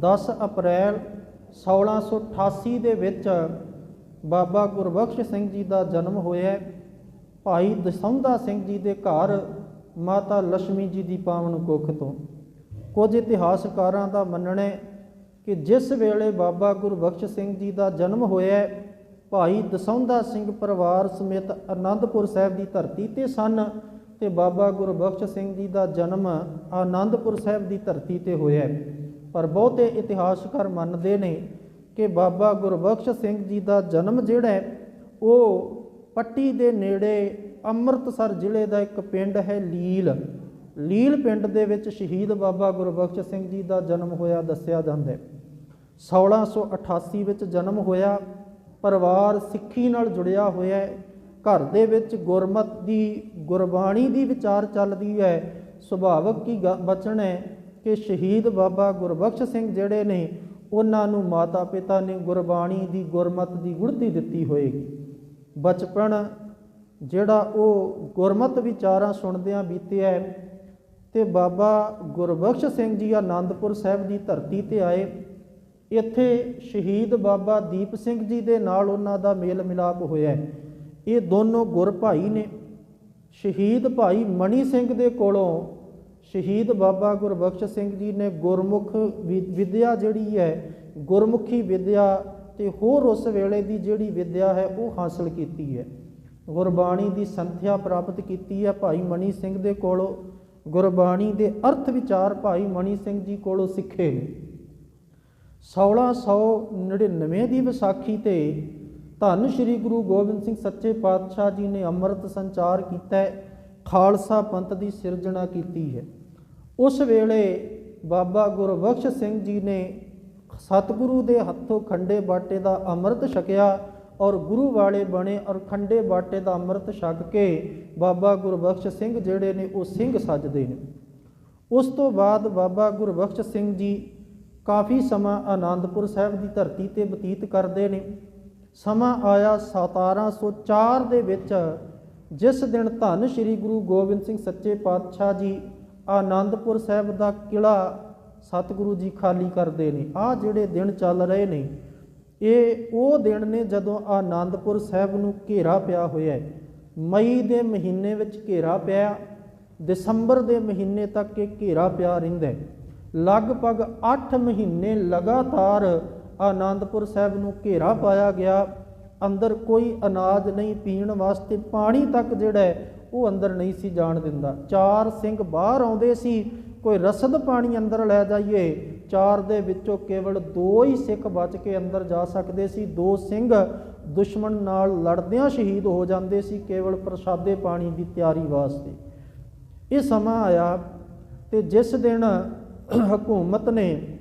10 ਅਪ੍ਰੈਲ 1688 ਦੇ ਵਿੱਚ ਬਾਬਾ ਗੁਰਬਖਸ਼ ਸਿੰਘ ਜੀ ਦਾ ਜਨਮ ਹੋਇਆ ਭਾਈ ਦਸੌਂਦਾ ਸਿੰਘ ਜੀ ਦੇ ਘਰ ਮਾਤਾ ਲక్ష్ਮੀ ਜੀ ਦੀ ਪਾਵਨ ਕੁੱਖ ਤੋਂ। ਕੁਝ ਇਤਿਹਾਸਕਾਰਾਂ ਦਾ ਮੰਨਣਾ ਹੈ ਕਿ ਜਿਸ ਵੇਲੇ ਬਾਬਾ ਗੁਰਬਖਸ਼ ਸਿੰਘ ਜੀ ਦਾ ਜਨਮ ਹੋਇਆ ਭਾਈ ਦਸੌਂਦਾ ਸਿੰਘ ਪਰਿਵਾਰ ਸਮੇਤ ਆਨੰਦਪੁਰ ਸਾਹਿਬ ਦੀ ਧਰਤੀ ਤੇ ਸਨ ਤੇ ਬਾਬਾ ਗੁਰਬਖਸ਼ ਸਿੰਘ ਜੀ ਦਾ ਜਨਮ ਆਨੰਦਪੁਰ ਸਾਹਿਬ ਦੀ ਧਰਤੀ ਤੇ ਹੋਇਆ ਪਰ ਬਹੁਤੇ ਇਤਿਹਾਸਕਾਰ ਮੰਨਦੇ ਨੇ ਕਿ ਬਾਬਾ ਗੁਰਬਖਸ਼ ਸਿੰਘ ਜੀ ਦਾ ਜਨਮ ਜਿਹੜਾ ਹੈ, ਉਹ ਪੱਟੀ ਦੇ ਨੇੜੇ ਅੰਮ੍ਰਿਤਸਰ ਜ਼ਿਲ੍ਹੇ ਦਾ ਇੱਕ ਪਿੰਡ ਹੈ ਲੀਲ। ਲੀਲ ਪਿੰਡ ਦੇ ਵਿੱਚ ਸ਼ਹੀਦ ਬਾਬਾ ਗੁਰਬਖਸ਼ ਸਿੰਘ ਜੀ ਦਾ ਜਨਮ ਹੋਇਆ ਦੱਸਿਆ ਜਾਂਦਾ ਹੈ। 1688 ਵਿੱਚ ਜਨਮ ਹੋਇਆ, ਪਰਿਵਾਰ ਸਿੱਖੀ ਨਾਲ ਜੁੜਿਆ ਹੋਇਆ ਹੈ। ਘਰ ਦੇ ਵਿੱਚ ਗੁਰਮਤ ਦੀ ਗੁਰਬਾਣੀ ਦੀ ਵਿਚਾਰ ਚੱਲਦੀ ਹੈ। ਸੁਭਾਵਕ ਕੀ ਗ- ਬਚਨ ਹੈ। ਕਿ ਸ਼ਹੀਦ ਬਾਬਾ ਗੁਰਬਖਸ਼ ਸਿੰਘ ਜਿਹੜੇ ਨੇ, ਉਹਨਾਂ ਨੂੰ ਮਾਤਾ ਪਿਤਾ ਨੇ ਗੁਰਬਾਣੀ ਦੀ ਗੁਰਮਤ ਦੀ ਗੁੜਤੀ ਦਿੱਤੀ ਹੋਏਗੀ। ਬਚਪਨ ਜਿਹੜਾ ਉਹ ਗੁਰਮਤ ਵਿਚਾਰਾਂ ਸੁਣਦਿਆਂ ਬੀਤਿਆ ਹੈ ਤੇ ਬਾਬਾ ਗੁਰਬਖਸ਼ ਸਿੰਘ ਜੀ ਆਨੰਦਪੁਰ ਸਾਹਿਬ ਦੀ ਧਰਤੀ ਤੇ ਆਏ। ਇੱਥੇ ਸ਼ਹੀਦ ਬਾਬਾ ਦੀਪ ਸਿੰਘ ਜੀ ਦੇ ਨਾਲ ਉਹਨਾਂ ਦਾ ਮੇਲ ਮਿਲਾਪ ਹੋਇਆ ਇਹ ਦੋਨੋਂ ਗੁਰ ਭਾਈ ਨੇ। ਸ਼ਹੀਦ ਭਾਈ ਮਣੀ ਸਿੰਘ ਦੇ ਕੋਲੋਂ ਸ਼ਹੀਦ ਬਾਬਾ ਗੁਰਬਖਸ਼ ਸਿੰਘ ਜੀ ਨੇ ਗੁਰਮੁਖ ਵਿ- ਵਿਦਿਆ ਜਿਹੜੀ ਹੈ, ਗੁਰਮੁਖੀ ਵਿਦਿਆ ਤੇ ਹੋਰ ਉਸ ਵੇਲੇ ਦੀ ਜਿਹੜੀ ਵਿਦਿਆ ਹੈ, ਉਹ ਹਾਸਲ ਕੀਤੀ ਹੈ। ਗੁਰਬਾਣੀ ਦੀ ਸੰਥਿਆ ਪ੍ਰਾਪਤ ਕੀਤੀ ਹੈ ਭਾਈ ਮਣੀ ਸਿੰਘ ਦੇ ਕੋਲੋਂ। ਗੁਰਬਾਣੀ ਦੇ ਅਰਥ ਵਿਚਾਰ ਭਾਈ ਮਣੀ ਸਿੰਘ ਜੀ ਕੋਲੋਂ ਸਿੱਖੇ ਨੇ। 1699 ਦੀ ਵਿਸਾਖੀ ਤੇ ਧੰਨ ਸ਼੍ਰੀ ਗੁਰੂ ਗੋਬਿੰਦ ਸਿੰਘ ਸੱਚੇ ਪਾਤਸ਼ਾਹ ਜੀ ਨੇ ਅੰਮ੍ਰਿਤ ਸੰਚਾਰ ਕੀਤਾ ਖਾਲਸਾ ਪੰਥ ਦੀ ਸਿਰਜਣਾ ਕੀਤੀ ਹੈ। ਉਸ ਵੇਲੇ ਬਾਬਾ ਗੁਰਬਖਸ਼ ਸਿੰਘ ਜੀ ਨੇ ਸਤਿਗੁਰੂ ਦੇ ਹੱਥੋਂ ਖੰਡੇ ਬਾਟੇ ਦਾ ਅੰਮ੍ਰਿਤ ਛਕਿਆ ਔਰ ਗੁਰੂ ਵਾਲੇ ਬਣੇ ਔਰ ਖੰਡੇ ਬਾਟੇ ਦਾ ਅੰਮ੍ਰਿਤ ਛਕ ਕੇ ਬਾਬਾ ਗੁਰਬਖਸ਼ ਸਿੰਘ ਜਿਹੜੇ ਨੇ ਉਹ ਸਿੰਘ ਸੱਜਦੇ ਨੇ। ਉਸ ਤੋਂ ਬਾਅਦ ਬਾਬਾ ਗੁਰਬਖਸ਼ ਸਿੰਘ ਜੀ ਕਾਫੀ ਸਮਾਂ ਆਨੰਦਪੁਰ ਸਾਹਿਬ ਦੀ ਧਰਤੀ ਤੇ ਬਤੀਤ ਕਰਦੇ ਨੇ। ਸਮਾਂ ਆਇਆ 1704 ਦੇ ਵਿੱਚ, ਜਿਸ ਦਿਨ ਧੰਨ ਸ਼੍ਰੀ ਗੁਰੂ ਗੋਬਿੰਦ ਸਿੰਘ ਸੱਚੇ ਪਾਤਸ਼ਾਹ ਜੀ ਆਨੰਦਪੁਰ ਸਾਹਿਬ ਦਾ ਕਿਲਾ ਸਤਿਗੁਰੂ ਜੀ ਖਾਲੀ ਕਰਦੇ ਨੇ। ਆ ਜਿਹੜੇ ਦਿਨ ਚੱਲ ਰਹੇ ਨੇ, ਇਹ ਉਹ ਦਿਨ ਨੇ ਜਦੋਂ ਆਨੰਦਪੁਰ ਸਾਹਿਬ ਨੂੰ ਘੇਰਾ ਪਿਆ ਹੋਇਆ ਹੈ। ਮਈ ਦੇ ਮਹੀਨੇ ਵਿੱਚ ਘੇਰਾ ਪਿਆ, ਦਸੰਬਰ ਦੇ ਮਹੀਨੇ ਤੱਕ ਇਹ ਘੇਰਾ ਪਿਆ ਰਹਿੰਦਾ ਲਗਭਗ 8 ਮਹੀਨੇ ਲਗਾਤਾਰ ਆਨੰਦਪੁਰ ਸਾਹਿਬ ਨੂੰ ਘੇਰਾ ਪਾਇਆ ਗਿਆ। ਅੰਦਰ ਕੋਈ ਅਨਾਜ ਨਹੀਂ, ਪੀਣ ਵਾਸਤੇ ਪਾਣੀ ਤੱਕ ਜਿਹੜਾ ਉਹ ਅੰਦਰ ਨਹੀਂ ਸੀ ਜਾਣ ਦਿੰਦਾ। ਚਾਰ ਸਿੰਘ ਬਾਹਰ ਆਉਂਦੇ ਸੀ, ਕੋਈ ਰਸਦ ਪਾਣੀ ਅੰਦਰ ਲੈ ਜਾਈਏ। ਚਾਰ ਦੇ ਵਿੱਚੋਂ ਕੇਵਲ ਦੋ ਹੀ ਸਿੱਖ ਬਚ ਕੇ ਅੰਦਰ ਜਾ ਸਕਦੇ ਸੀ। ਦੋ ਸਿੰਘ ਦੁਸ਼ਮਣ ਨਾਲ ਲੜਦਿਆਂ ਸ਼ਹੀਦ ਹੋ ਜਾਂਦੇ ਸੀ, ਕੇਵਲ ਪ੍ਰਸ਼ਾਦੇ ਪਾਣੀ ਦੀ ਤਿਆਰੀ ਵਾਸਤੇ। ਇਹ ਸਮਾਂ ਆਇਆ ਤੇ ਜਿਸ ਦਿਨ ਹਕੂਮਤ ਨੇ,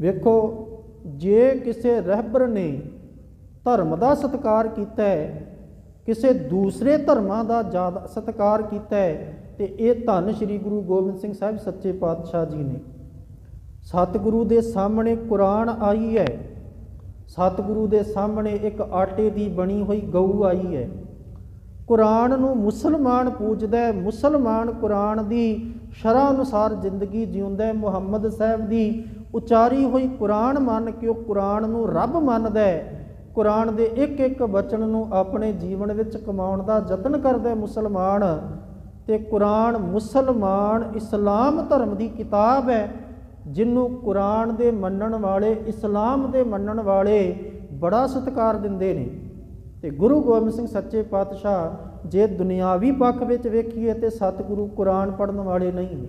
ਵੇਖੋ, ਜੇ ਕਿਸੇ ਰਹਿਬਰ ਨੇ ਧਰਮ ਦਾ ਸਤਿਕਾਰ ਕੀਤਾ ਹੈ ਕਿਸੇ ਦੂਸਰੇ ਧਰਮਾਂ ਦਾ ਜ਼ਿਆਦਾ ਸਤਿਕਾਰ ਕੀਤਾ ਹੈ ਤੇ ਇਹ ਧੰਨ ਸ਼੍ਰੀ ਗੁਰੂ ਗੋਬਿੰਦ ਸਿੰਘ ਸਾਹਿਬ ਸੱਚੇ ਪਾਤਸ਼ਾਹ ਜੀ ਨੇ। ਸਤਿਗੁਰੂ ਦੇ ਸਾਹਮਣੇ ਕੁਰਾਨ ਆਈ ਹੈ। ਸਤਿਗੁਰੂ ਦੇ ਸਾਹਮਣੇ ਇੱਕ ਆਟੇ ਦੀ ਬਣੀ ਹੋਈ ਗਊ ਆਈ ਹੈ। ਕੁਰਾਨ ਨੂੰ ਮੁਸਲਮਾਨ ਪੂਜਦਾ ਹੈ। ਮੁਸਲਮਾਨ ਕੁਰਾਨ ਦੀ ਸ਼ਰ੍ਹਾ ਅਨੁਸਾਰ ਜ਼ਿੰਦਗੀ ਜਿਉਂਦਾ ਹੈ। ਮੁਹੰਮਦ ਸਾਹਿਬ ਦੀ ਉਚਾਰੀ ਹੋਈ ਕੁਰਾਨ ਮੰਨ ਕੇ ਉਹ ਕੁਰਾਨ ਨੂੰ ਰੱਬ ਮੰਨਦਾ ਹੈ। ਕੁਰਾਨ ਦੇ ਇੱਕ ਇੱਕ ਬਚਨ ਨੂੰ ਆਪਣੇ ਜੀਵਨ ਵਿੱਚ ਕਮਾਉਣ ਦਾ ਯਤਨ ਕਰਦਾ ਮੁਸਲਮਾਨ, ਤੇ ਕੁਰਾਨ ਮੁਸਲਮਾਨ ਇਸਲਾਮ ਧਰਮ ਦੀ ਕਿਤਾਬ ਹੈ ਜਿਹਨੂੰ ਕੁਰਾਨ ਦੇ ਮੰਨਣ ਵਾਲੇ, ਇਸਲਾਮ ਦੇ ਮੰਨਣ ਵਾਲੇ ਬੜਾ ਸਤਿਕਾਰ ਦਿੰਦੇ ਨੇ। ਤੇ ਗੁਰੂ ਗੋਬਿੰਦ ਸਿੰਘ ਸੱਚੇ ਪਾਤਸ਼ਾਹ ਜੇ ਦੁਨਿਆਵੀ ਪੱਖ ਵਿੱਚ ਵੇਖੀਏ ਤੇ ਸਤਿਗੁਰੂ ਕੁਰਾਨ ਪੜਨ ਵਾਲੇ ਨਹੀਂ ਨੇ।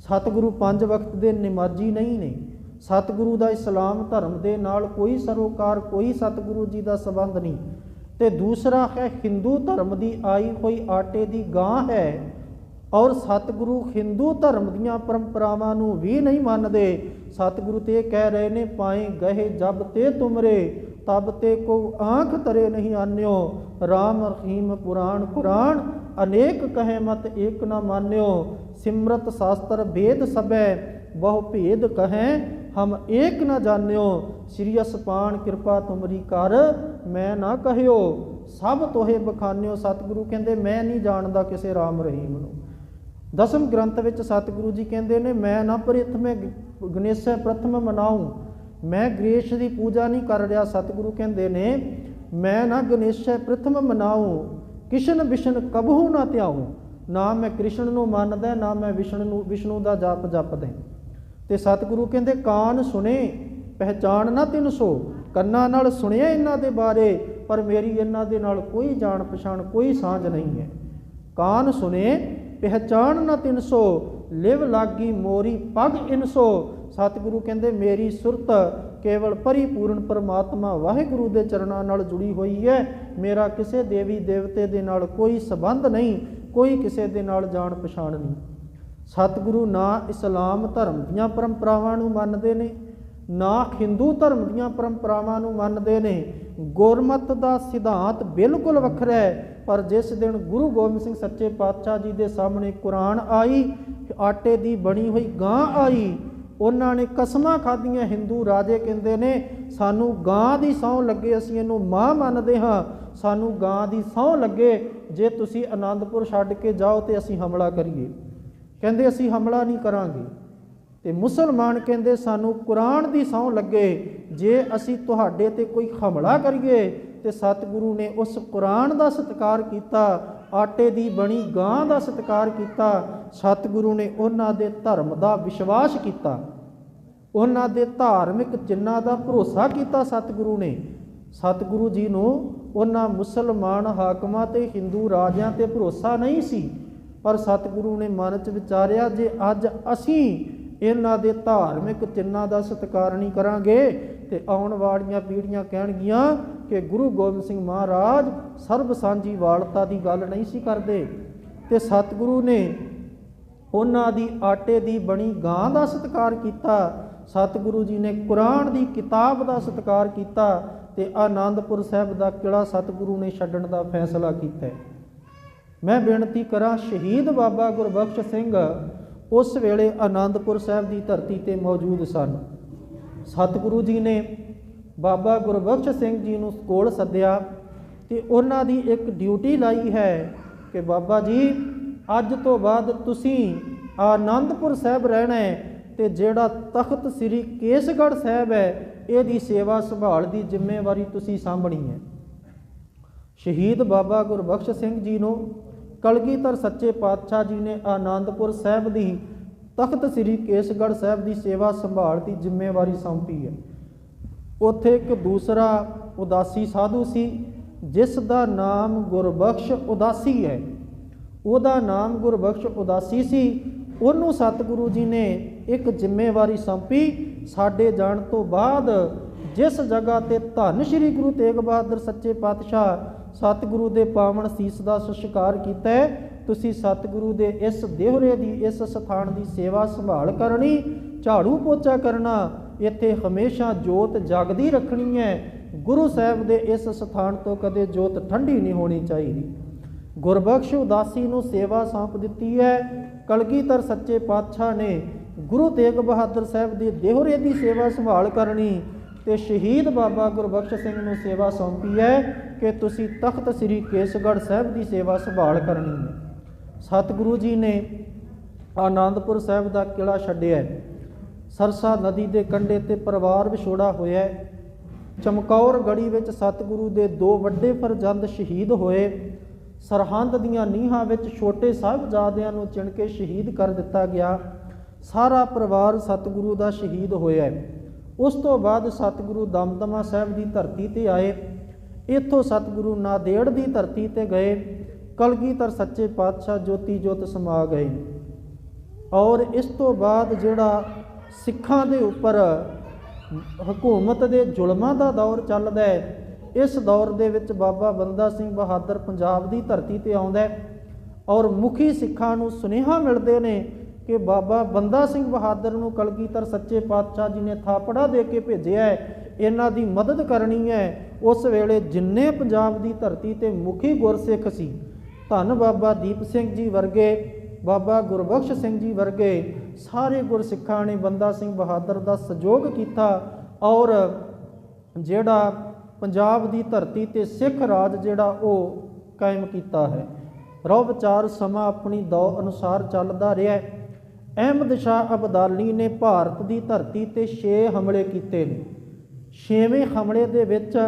ਸਤਿਗੁਰੂ ਪੰਜ ਵਕਤ ਦੇ ਨਮਾਜ਼ੀ ਨਹੀਂ ਨੇ। ਸਤਿਗੁਰੂ ਦਾ ਇਸਲਾਮ ਧਰਮ ਦੇ ਨਾਲ ਕੋਈ ਸਰੋਕਾਰ, ਕੋਈ ਸਤਿਗੁਰੂ ਜੀ ਦਾ ਸੰਬੰਧ ਨਹੀਂ। ਤੇ ਦੂਸਰਾ ਹੈ, ਹਿੰਦੂ ਧਰਮ ਦੀ ਆਈ ਹੋਈ ਆਟੇ ਦੀ ਗਾਂ ਹੈ ਔਰ ਸਤਿਗੁਰੂ ਹਿੰਦੂ ਧਰਮ ਦੀਆਂ ਪਰੰਪਰਾਵਾਂ ਨੂੰ ਵੀ ਨਹੀਂ ਮੰਨਦੇ। ਸਤਿਗੁਰੂ ਤੇ ਕਹਿ ਰਹੇ ਨੇ, ਪਾਏ ਗਏ ਜਬ ਤੇ ਤੁਮਰੇ, ਤਬ ਤੇ ਕੋ ਆਂਖ ਤਰੇ ਨਹੀਂ ਆਨਿਓ। RAM ਰਹੀਮ ਪੁਰਾਣ ਕੁਰਾਨ ਅਨੇਕ ਕਹੇ ਮਤ ਏਕ ਨਾ ਮਾਨਿਓ। ਸਿਮਰਤ ਸ਼ਾਸਤਰ ਭੇਦ ਸਭੈ, ਬਹੁ ਭੇਦ ਕਹੈ ਹਮ ਏਕ ਨਾ ਜਾਣਿਓ, ਸ੍ਰੀ ਅਸਪਾਨ ਕਿਰਪਾ ਤੁਮਰੀ ਕਰ, ਮੈਂ ਨਾ ਕਹਿਓ। ਸਭ ਤੋਹੇ ਬਖਾਨਿਓ, ਸਤਿਗੁਰੂ ਕਹਿੰਦੇ, ਮੈਂ ਨਹੀਂ ਜਾਣਦਾ ਕਿਸੇ ਰਾਮ ਰਹੀਮ ਨੂੰ। ਦਸਮ ਗ੍ਰੰਥ ਵਿੱਚ ਸਤਿਗੁਰੂ ਜੀ ਕਹਿੰਦੇ ਨੇ, ਮੈਂ ਨਾ ਪ੍ਰਥਮੇ ਗਣੇਸ਼ੈ ਪ੍ਰਥਮ ਮਨਾਉ ਮੈਂ ਗ੍ਰੇਸ਼ ਦੀ ਪੂਜਾ ਨਹੀਂ ਕਰ ਰਿਹਾ, ਸਤਿਗੁਰੂ ਕਹਿੰਦੇ ਨੇ, ਮੈਂ ਨਾ ਗਣੇਸ਼ੈ ਪ੍ਰਥਮ ਮਨਾਉ ਕਿਸ਼ਨ ਵਿਸ਼ਨ ਕਬਹੂ ਨਾ ਧਿਆਉ ਨਾ ਮੈਂ ਕ੍ਰਿਸ਼ਨ ਨੂੰ ਮੰਨਦਾ, ਨਾ ਮੈਂ ਵਿਸ਼ਨੂੰ ਨੂੰ ਵਿਸ਼ਨੂੰ ਦਾ ਜਪ ਜਪਦਾ। ਤੇ ਸਤਿਗੁਰੂ ਕਹਿੰਦੇ, ਕਾਨ ਸੁਣੇ ਪਹਿਚਾਨ ਨਾ ਤਿੰਨ ਸੋ। ਕੰਨਾਂ ਨਾਲ ਸੁਣਿਆ ਇਹਨਾਂ ਦੇ ਬਾਰੇ, ਪਰ ਮੇਰੀ ਇਹਨਾਂ ਦੇ ਨਾਲ ਕੋਈ ਜਾਣ ਪਛਾਣ, ਕੋਈ ਸਾਂਝ ਨਹੀਂ ਹੈ। ਕਾਨ ਸੁਨੇ ਪਹਿਚਾਨ ਨਾ ਤਿੰਨ ਸੋ। ਲਿਵ ਲਾਗੀ ਮੋਰੀ ਪਗ ਇਨਸੋ ਸਤਿਗੁਰੂ ਕਹਿੰਦੇ, ਮੇਰੀ ਸੁਰਤ ਕੇਵਲ ਪਰਿਪੂਰਨ ਪਰਮਾਤਮਾ ਵਾਹਿਗੁਰੂ ਦੇ ਚਰਨਾਂ ਨਾਲ ਜੁੜੀ ਹੋਈ ਹੈ। ਮੇਰਾ ਕਿਸੇ ਦੇਵੀ ਦੇਵਤੇ ਦੇ ਨਾਲ ਕੋਈ ਸਬੰਧ ਨਹੀਂ, ਕੋਈ ਕਿਸੇ ਦੇ ਨਾਲ ਜਾਣ ਪਛਾਣ ਨਹੀਂ। ਸਤਿਗੁਰੂ ਨਾ ਇਸਲਾਮ ਧਰਮ ਦੀਆਂ ਪਰੰਪਰਾਵਾਂ ਨੂੰ ਮੰਨਦੇ ਨੇ, ਨਾ ਹਿੰਦੂ ਧਰਮ ਦੀਆਂ ਪਰੰਪਰਾਵਾਂ ਨੂੰ ਮੰਨਦੇ ਨੇ। ਗੁਰਮਤ ਦਾ ਸਿਧਾਂਤ ਬਿਲਕੁਲ ਵੱਖਰਾ ਹੈ, ਪਰ ਜਿਸ ਦਿਨ ਗੁਰੂ ਗੋਬਿੰਦ ਸਿੰਘ ਸੱਚੇ ਪਾਤਸ਼ਾਹ ਜੀ ਦੇ ਸਾਹਮਣੇ ਕੁਰਾਨ ਆਈ, ਆਟੇ ਦੀ ਬਣੀ ਹੋਈ ਗਾਂ ਆਈ, ਉਹਨਾਂ ਨੇ ਕਸਮਾਂ ਖਾਧੀਆਂ। ਹਿੰਦੂ ਰਾਜੇ ਕਹਿੰਦੇ ਨੇ, ਸਾਨੂੰ ਗਾਂ ਦੀ ਸਹੁੰ ਲੱਗੇ, ਅਸੀਂ ਇਹਨੂੰ ਮਾਂ ਮੰਨਦੇ ਹਾਂ। ਸਾਨੂੰ ਗਾਂ ਦੀ ਸਹੁੰ ਲੱਗੇ, ਜੇ ਤੁਸੀਂ ਆਨੰਦਪੁਰ ਛੱਡ ਕੇ ਜਾਓ ਤੇ ਅਸੀਂ ਹਮਲਾ ਕਰੀਏ। ਕਹਿੰਦੇ ਅਸੀਂ ਹਮਲਾ ਨਹੀਂ ਕਰਾਂਗੇ। ਤੇ ਮੁਸਲਮਾਨ ਕਹਿੰਦੇ ਸਾਨੂੰ ਕੁਰਾਨ ਦੀ ਸਹੁੰ ਲੱਗੇ, ਜੇ ਅਸੀਂ ਤੁਹਾਡੇ ਤੇ ਕੋਈ ਹਮਲਾ ਕਰੀਏ, ਤੇ ਸਤਿਗੁਰੂ ਨੇ ਉਸ ਕੁਰਾਨ ਦਾ ਸਤਿਕਾਰ ਕੀਤਾ, ਆਟੇ ਦੀ ਬਣੀ ਗਾਂ ਦਾ ਸਤਿਕਾਰ ਕੀਤਾ, ਸਤਿਗੁਰੂ ਨੇ ਉਹਨਾਂ ਦੇ ਧਰਮ ਦਾ ਵਿਸ਼ਵਾਸ ਕੀਤਾ। ਉਹਨਾਂ ਦੇ ਧਾਰਮਿਕ ਚਿੰਨਾਂ ਦਾ ਭਰੋਸਾ ਕੀਤਾ ਸਤਿਗੁਰੂ ਨੇ। ਸਤਿਗੁਰੂ ਜੀ ਨੂੰ ਉਹਨਾਂ ਮੁਸਲਮਾਨ ਹਾਕਮਾਂ ਤੇ ਹਿੰਦੂ ਰਾਜਿਆਂ ਤੇ ਭਰੋਸਾ ਨਹੀਂ ਸੀ। ਪਰ ਸਤਿਗੁਰੂ ਨੇ ਮਨ 'ਚ ਵਿਚਾਰਿਆ ਜੇ ਅੱਜ ਅਸੀਂ ਇਹਨਾਂ ਦੇ ਧਾਰਮਿਕ ਚਿੰਨਾਂ ਦਾ ਸਤਿਕਾਰ ਨਹੀਂ ਕਰਾਂਗੇ, ਤੇ ਆਉਣ ਵਾਲੀਆਂ ਪੀੜ੍ਹੀਆਂ ਕਹਿਣਗੀਆਂ ਕਿ ਗੁਰੂ ਗੋਬਿੰਦ ਸਿੰਘ ਮਹਾਰਾਜ ਸਰਬ ਸਾਂਝੀ ਵਾਲਤਾ ਦੀ ਗੱਲ ਨਹੀਂ ਸੀ ਕਰਦੇ। ਤੇ ਸਤਿਗੁਰੂ ਨੇ ਉਹਨਾਂ ਦੀ ਆਟੇ ਦੀ ਬਣੀ ਗਾਂ ਦਾ ਸਤਿਕਾਰ ਕੀਤਾ, ਸਤਿਗੁਰੂ ਜੀ ਨੇ ਕੁਰਾਨ ਦੀ ਕਿਤਾਬ ਦਾ ਸਤਿਕਾਰ ਕੀਤਾ, ਤੇ ਆਨੰਦਪੁਰ ਸਾਹਿਬ ਦਾ ਕਿਲਾ ਸਤਿਗੁਰੂ ਨੇ ਛੱਡਣ ਦਾ ਫੈਸਲਾ ਕੀਤਾ। ਮੈਂ ਬੇਨਤੀ ਕਰਾਂ, ਸ਼ਹੀਦ ਬਾਬਾ ਗੁਰਬਖਸ਼ ਸਿੰਘ ਉਸ ਵੇਲੇ ਆਨੰਦਪੁਰ ਸਾਹਿਬ ਦੀ ਧਰਤੀ ਤੇ ਮੌਜੂਦ ਸਨ। ਸਤਿਗੁਰੂ ਜੀ ਨੇ ਬਾਬਾ ਗੁਰਬਖਸ਼ ਸਿੰਘ ਜੀ ਨੂੰ ਕੋਲ ਸੱਦਿਆ ਤੇ ਉਹਨਾਂ ਦੀ ਇੱਕ ਡਿਊਟੀ ਲਾਈ ਹੈ ਕਿ ਬਾਬਾ ਜੀ, ਅੱਜ ਤੋਂ ਬਾਅਦ ਤੁਸੀਂ ਆਨੰਦਪੁਰ ਸਾਹਿਬ ਰਹਿਣਾ ਹੈ ਤੇ ਜਿਹੜਾ ਤਖਤ ਸ੍ਰੀ ਕੇਸਗੜ੍ਹ ਸਾਹਿਬ ਹੈ, ਇਹਦੀ ਸੇਵਾ ਸੰਭਾਲ ਦੀ ਜ਼ਿੰਮੇਵਾਰੀ ਤੁਸੀਂ ਸਾਂਭਣੀ ਹੈ। ਸ਼ਹੀਦ ਬਾਬਾ ਗੁਰਬਖਸ਼ ਸਿੰਘ ਜੀ ਨੂੰ ਕਲਗੀਧਰ ਸੱਚੇ ਪਾਤਸ਼ਾਹ ਜੀ ਨੇ ਆਨੰਦਪੁਰ ਸਾਹਿਬ ਦੀ ਤਖਤ ਸ੍ਰੀ ਕੇਸਗੜ੍ਹ ਸਾਹਿਬ ਦੀ ਸੇਵਾ ਸੰਭਾਲ ਦੀ ਜ਼ਿੰਮੇਵਾਰੀ ਸੌਂਪੀ ਹੈ। ਉੱਥੇ ਇੱਕ ਦੂਸਰਾ ਉਦਾਸੀ ਸਾਧੂ ਸੀ, ਜਿਸ ਦਾ ਨਾਮ ਗੁਰਬਖਸ਼ ਉਦਾਸੀ ਹੈ। ਉਹਦਾ ਨਾਮ ਗੁਰਬਖਸ਼ ਉਦਾਸੀ ਸੀ। ਉਹਨੂੰ ਸਤਿਗੁਰੂ ਜੀ ਨੇ ਇੱਕ ਜ਼ਿੰਮੇਵਾਰੀ ਸੌਂਪੀ, ਸਾਡੇ ਜਾਣ ਤੋਂ ਬਾਅਦ ਜਿਸ ਜਗ੍ਹਾ ਤੇ ਧੰਨ ਸ਼੍ਰੀ ਗੁਰੂ ਤੇਗ ਬਹਾਦਰ ਸੱਚੇ ਪਾਤਸ਼ਾਹ ਸਤਿਗੁਰੂ ਦੇ ਪਾਵਨ ਸੀਸ ਦਾ ਸਸਕਾਰ ਕੀਤਾ ਹੈ। ਤੁਸੀਂ ਸਤਿਗੁਰੂ ਦੇ ਇਸ ਦੇਹਰੇ ਦੀ, ਇਸ ਸਥਾਨ ਦੀ ਸੇਵਾ ਸੰਭਾਲ ਕਰਨੀ, ਝਾੜੂ ਪੋਚਾ ਕਰਨਾ, ਇੱਥੇ ਹਮੇਸ਼ਾ ਜੋਤ ਜਗਦੀ ਰੱਖਣੀ ਹੈ। ਗੁਰੂ ਸਾਹਿਬ ਦੇ ਇਸ ਸਥਾਨ ਤੋਂ ਕਦੇ ਜੋਤ ਠੰਡੀ ਨਹੀਂ ਹੋਣੀ ਚਾਹੀਦੀ। ਗੁਰਬਖਸ਼ ਉਦਾਸੀ ਨੂੰ ਸੇਵਾ ਸੌਂਪ ਦਿੱਤੀ ਹੈ। ਕਲਗੀਧਰ ਸੱਚੇ ਪਾਤਸ਼ਾਹ ਨੇ ਗੁਰੂ ਤੇਗ ਬਹਾਦਰ ਸਾਹਿਬ ਦੇ ਦੇਹਰੇ ਦੀ ਸੇਵਾ ਸੰਭਾਲ ਕਰਨੀ ਤੇ ਸ਼ਹੀਦ ਬਾਬਾ ਗੁਰਬਖਸ਼ ਸਿੰਘ ਨੂੰ ਸੇਵਾ ਸੌਂਪੀ ਹੈ ਕਿ ਤੁਸੀਂ ਤਖਤ ਸ੍ਰੀ ਕੇਸਗੜ੍ਹ ਸਾਹਿਬ ਦੀ ਸੇਵਾ ਸੰਭਾਲ ਕਰਨੀ ਹੈ। ਸਤਿਗੁਰੂ ਜੀ ਨੇ ਆਨੰਦਪੁਰ ਸਾਹਿਬ ਦਾ ਕਿਲਾ ਛੱਡਿਆ ਸਰਸਾ ਨਦੀ ਦੇ ਕੰਢੇ ਤੇ ਪਰਿਵਾਰ ਵਿਛੋੜਾ ਹੋਇਆ ਚਮਕੌਰ ਗੜੀ ਵਿੱਚ ਸਤਿਗੁਰੂ ਦੇ ਦੋ ਵੱਡੇ ਫਰਜ਼ੰਦ ਸ਼ਹੀਦ ਹੋਏ। ਸਰਹੰਦ ਦੀਆਂ ਨੀਹਾਂ ਵਿੱਚ ਛੋਟੇ ਸਾਹਿਬਜ਼ਾਦਿਆਂ ਨੂੰ ਚਿਣ ਕੇ ਸ਼ਹੀਦ ਕਰ ਦਿੱਤਾ ਗਿਆ। ਸਾਰਾ ਪਰਿਵਾਰ ਸਤਿਗੁਰੂ ਦਾ ਸ਼ਹੀਦ ਹੋਇਆ ਉਸ ਤੋਂ ਬਾਅਦ ਸਤਿਗੁਰੂ ਦਮਦਮਾ ਸਾਹਿਬ ਦੀ ਧਰਤੀ ਤੇ ਆਏ। ਇੱਥੋਂ ਸਤਿਗੁਰੂ ਨਾਦੇੜ ਦੀ ਧਰਤੀ ਤੇ ਗਏ। ਕਲਗੀਧਰ ਸੱਚੇ ਪਾਤਸ਼ਾਹ ਜੋਤੀ ਜੋਤ ਸਮਾ ਗਏ। ਔਰ ਇਸ ਤੋਂ ਬਾਅਦ ਜਿਹੜਾ ਸਿੱਖਾਂ ਦੇ ਉੱਪਰ ਹਕੂਮਤ ਦੇ ਜ਼ੁਲਮਾਂ ਦਾ ਦੌਰ ਚੱਲਦਾ ਹੈ, ਇਸ ਦੌਰ ਦੇ ਵਿੱਚ ਬਾਬਾ ਬੰਦਾ ਸਿੰਘ ਬਹਾਦਰ ਪੰਜਾਬ ਦੀ ਧਰਤੀ ਤੇ ਆਉਂਦਾ ਔਰ ਮੁਖੀ ਸਿੱਖਾਂ ਨੂੰ ਸੁਨੇਹਾ ਮਿਲਦੇ ਨੇ ਕਿ ਬਾਬਾ ਬੰਦਾ ਸਿੰਘ ਬਹਾਦਰ ਨੂੰ ਕਲਗੀਧਰ ਸੱਚੇ ਪਾਤਸ਼ਾਹ ਜੀ ਨੇ ਥਾਪੜਾ ਦੇ ਕੇ ਭੇਜਿਆ ਹੈ, ਇਹਨਾਂ ਦੀ ਮਦਦ ਕਰਨੀ ਹੈ ਉਸ ਵੇਲੇ ਜਿੰਨੇ ਪੰਜਾਬ ਦੀ ਧਰਤੀ ਤੇ ਮੁਖੀ ਗੁਰਸਿੱਖ ਸੀ, ਧੰਨ ਬਾਬਾ ਦੀਪ ਸਿੰਘ ਜੀ ਵਰਗੇ, ਬਾਬਾ ਗੁਰਬਖਸ਼ ਸਿੰਘ ਜੀ ਵਰਗੇ, ਸਾਰੇ ਗੁਰਸਿੱਖਾਂ ਨੇ ਬੰਦਾ ਸਿੰਘ ਬਹਾਦਰ ਦਾ ਸਹਿਯੋਗ ਕੀਤਾ ਔਰ ਜਿਹੜਾ ਪੰਜਾਬ ਦੀ ਧਰਤੀ ਤੇ ਸਿੱਖ ਰਾਜ ਜਿਹੜਾ ਉਹ ਕਾਇਮ ਕੀਤਾ ਹੈ ਰੋ ਵਿਚਾਰ ਸਮਾਂ ਆਪਣੀ ਦੌ ਅਨੁਸਾਰ ਚੱਲਦਾ ਰਿਹਾ ਹੈ। ਅਹਿਮਦ ਸ਼ਾਹ ਅਬਦਾਲੀ ਨੇ ਭਾਰਤ ਦੀ ਧਰਤੀ ਤੇ 6 ਹਮਲੇ ਕੀਤੇ ਨੇ। ਛੇਵੇਂ ਹਮਲੇ ਦੇ ਵਿੱਚ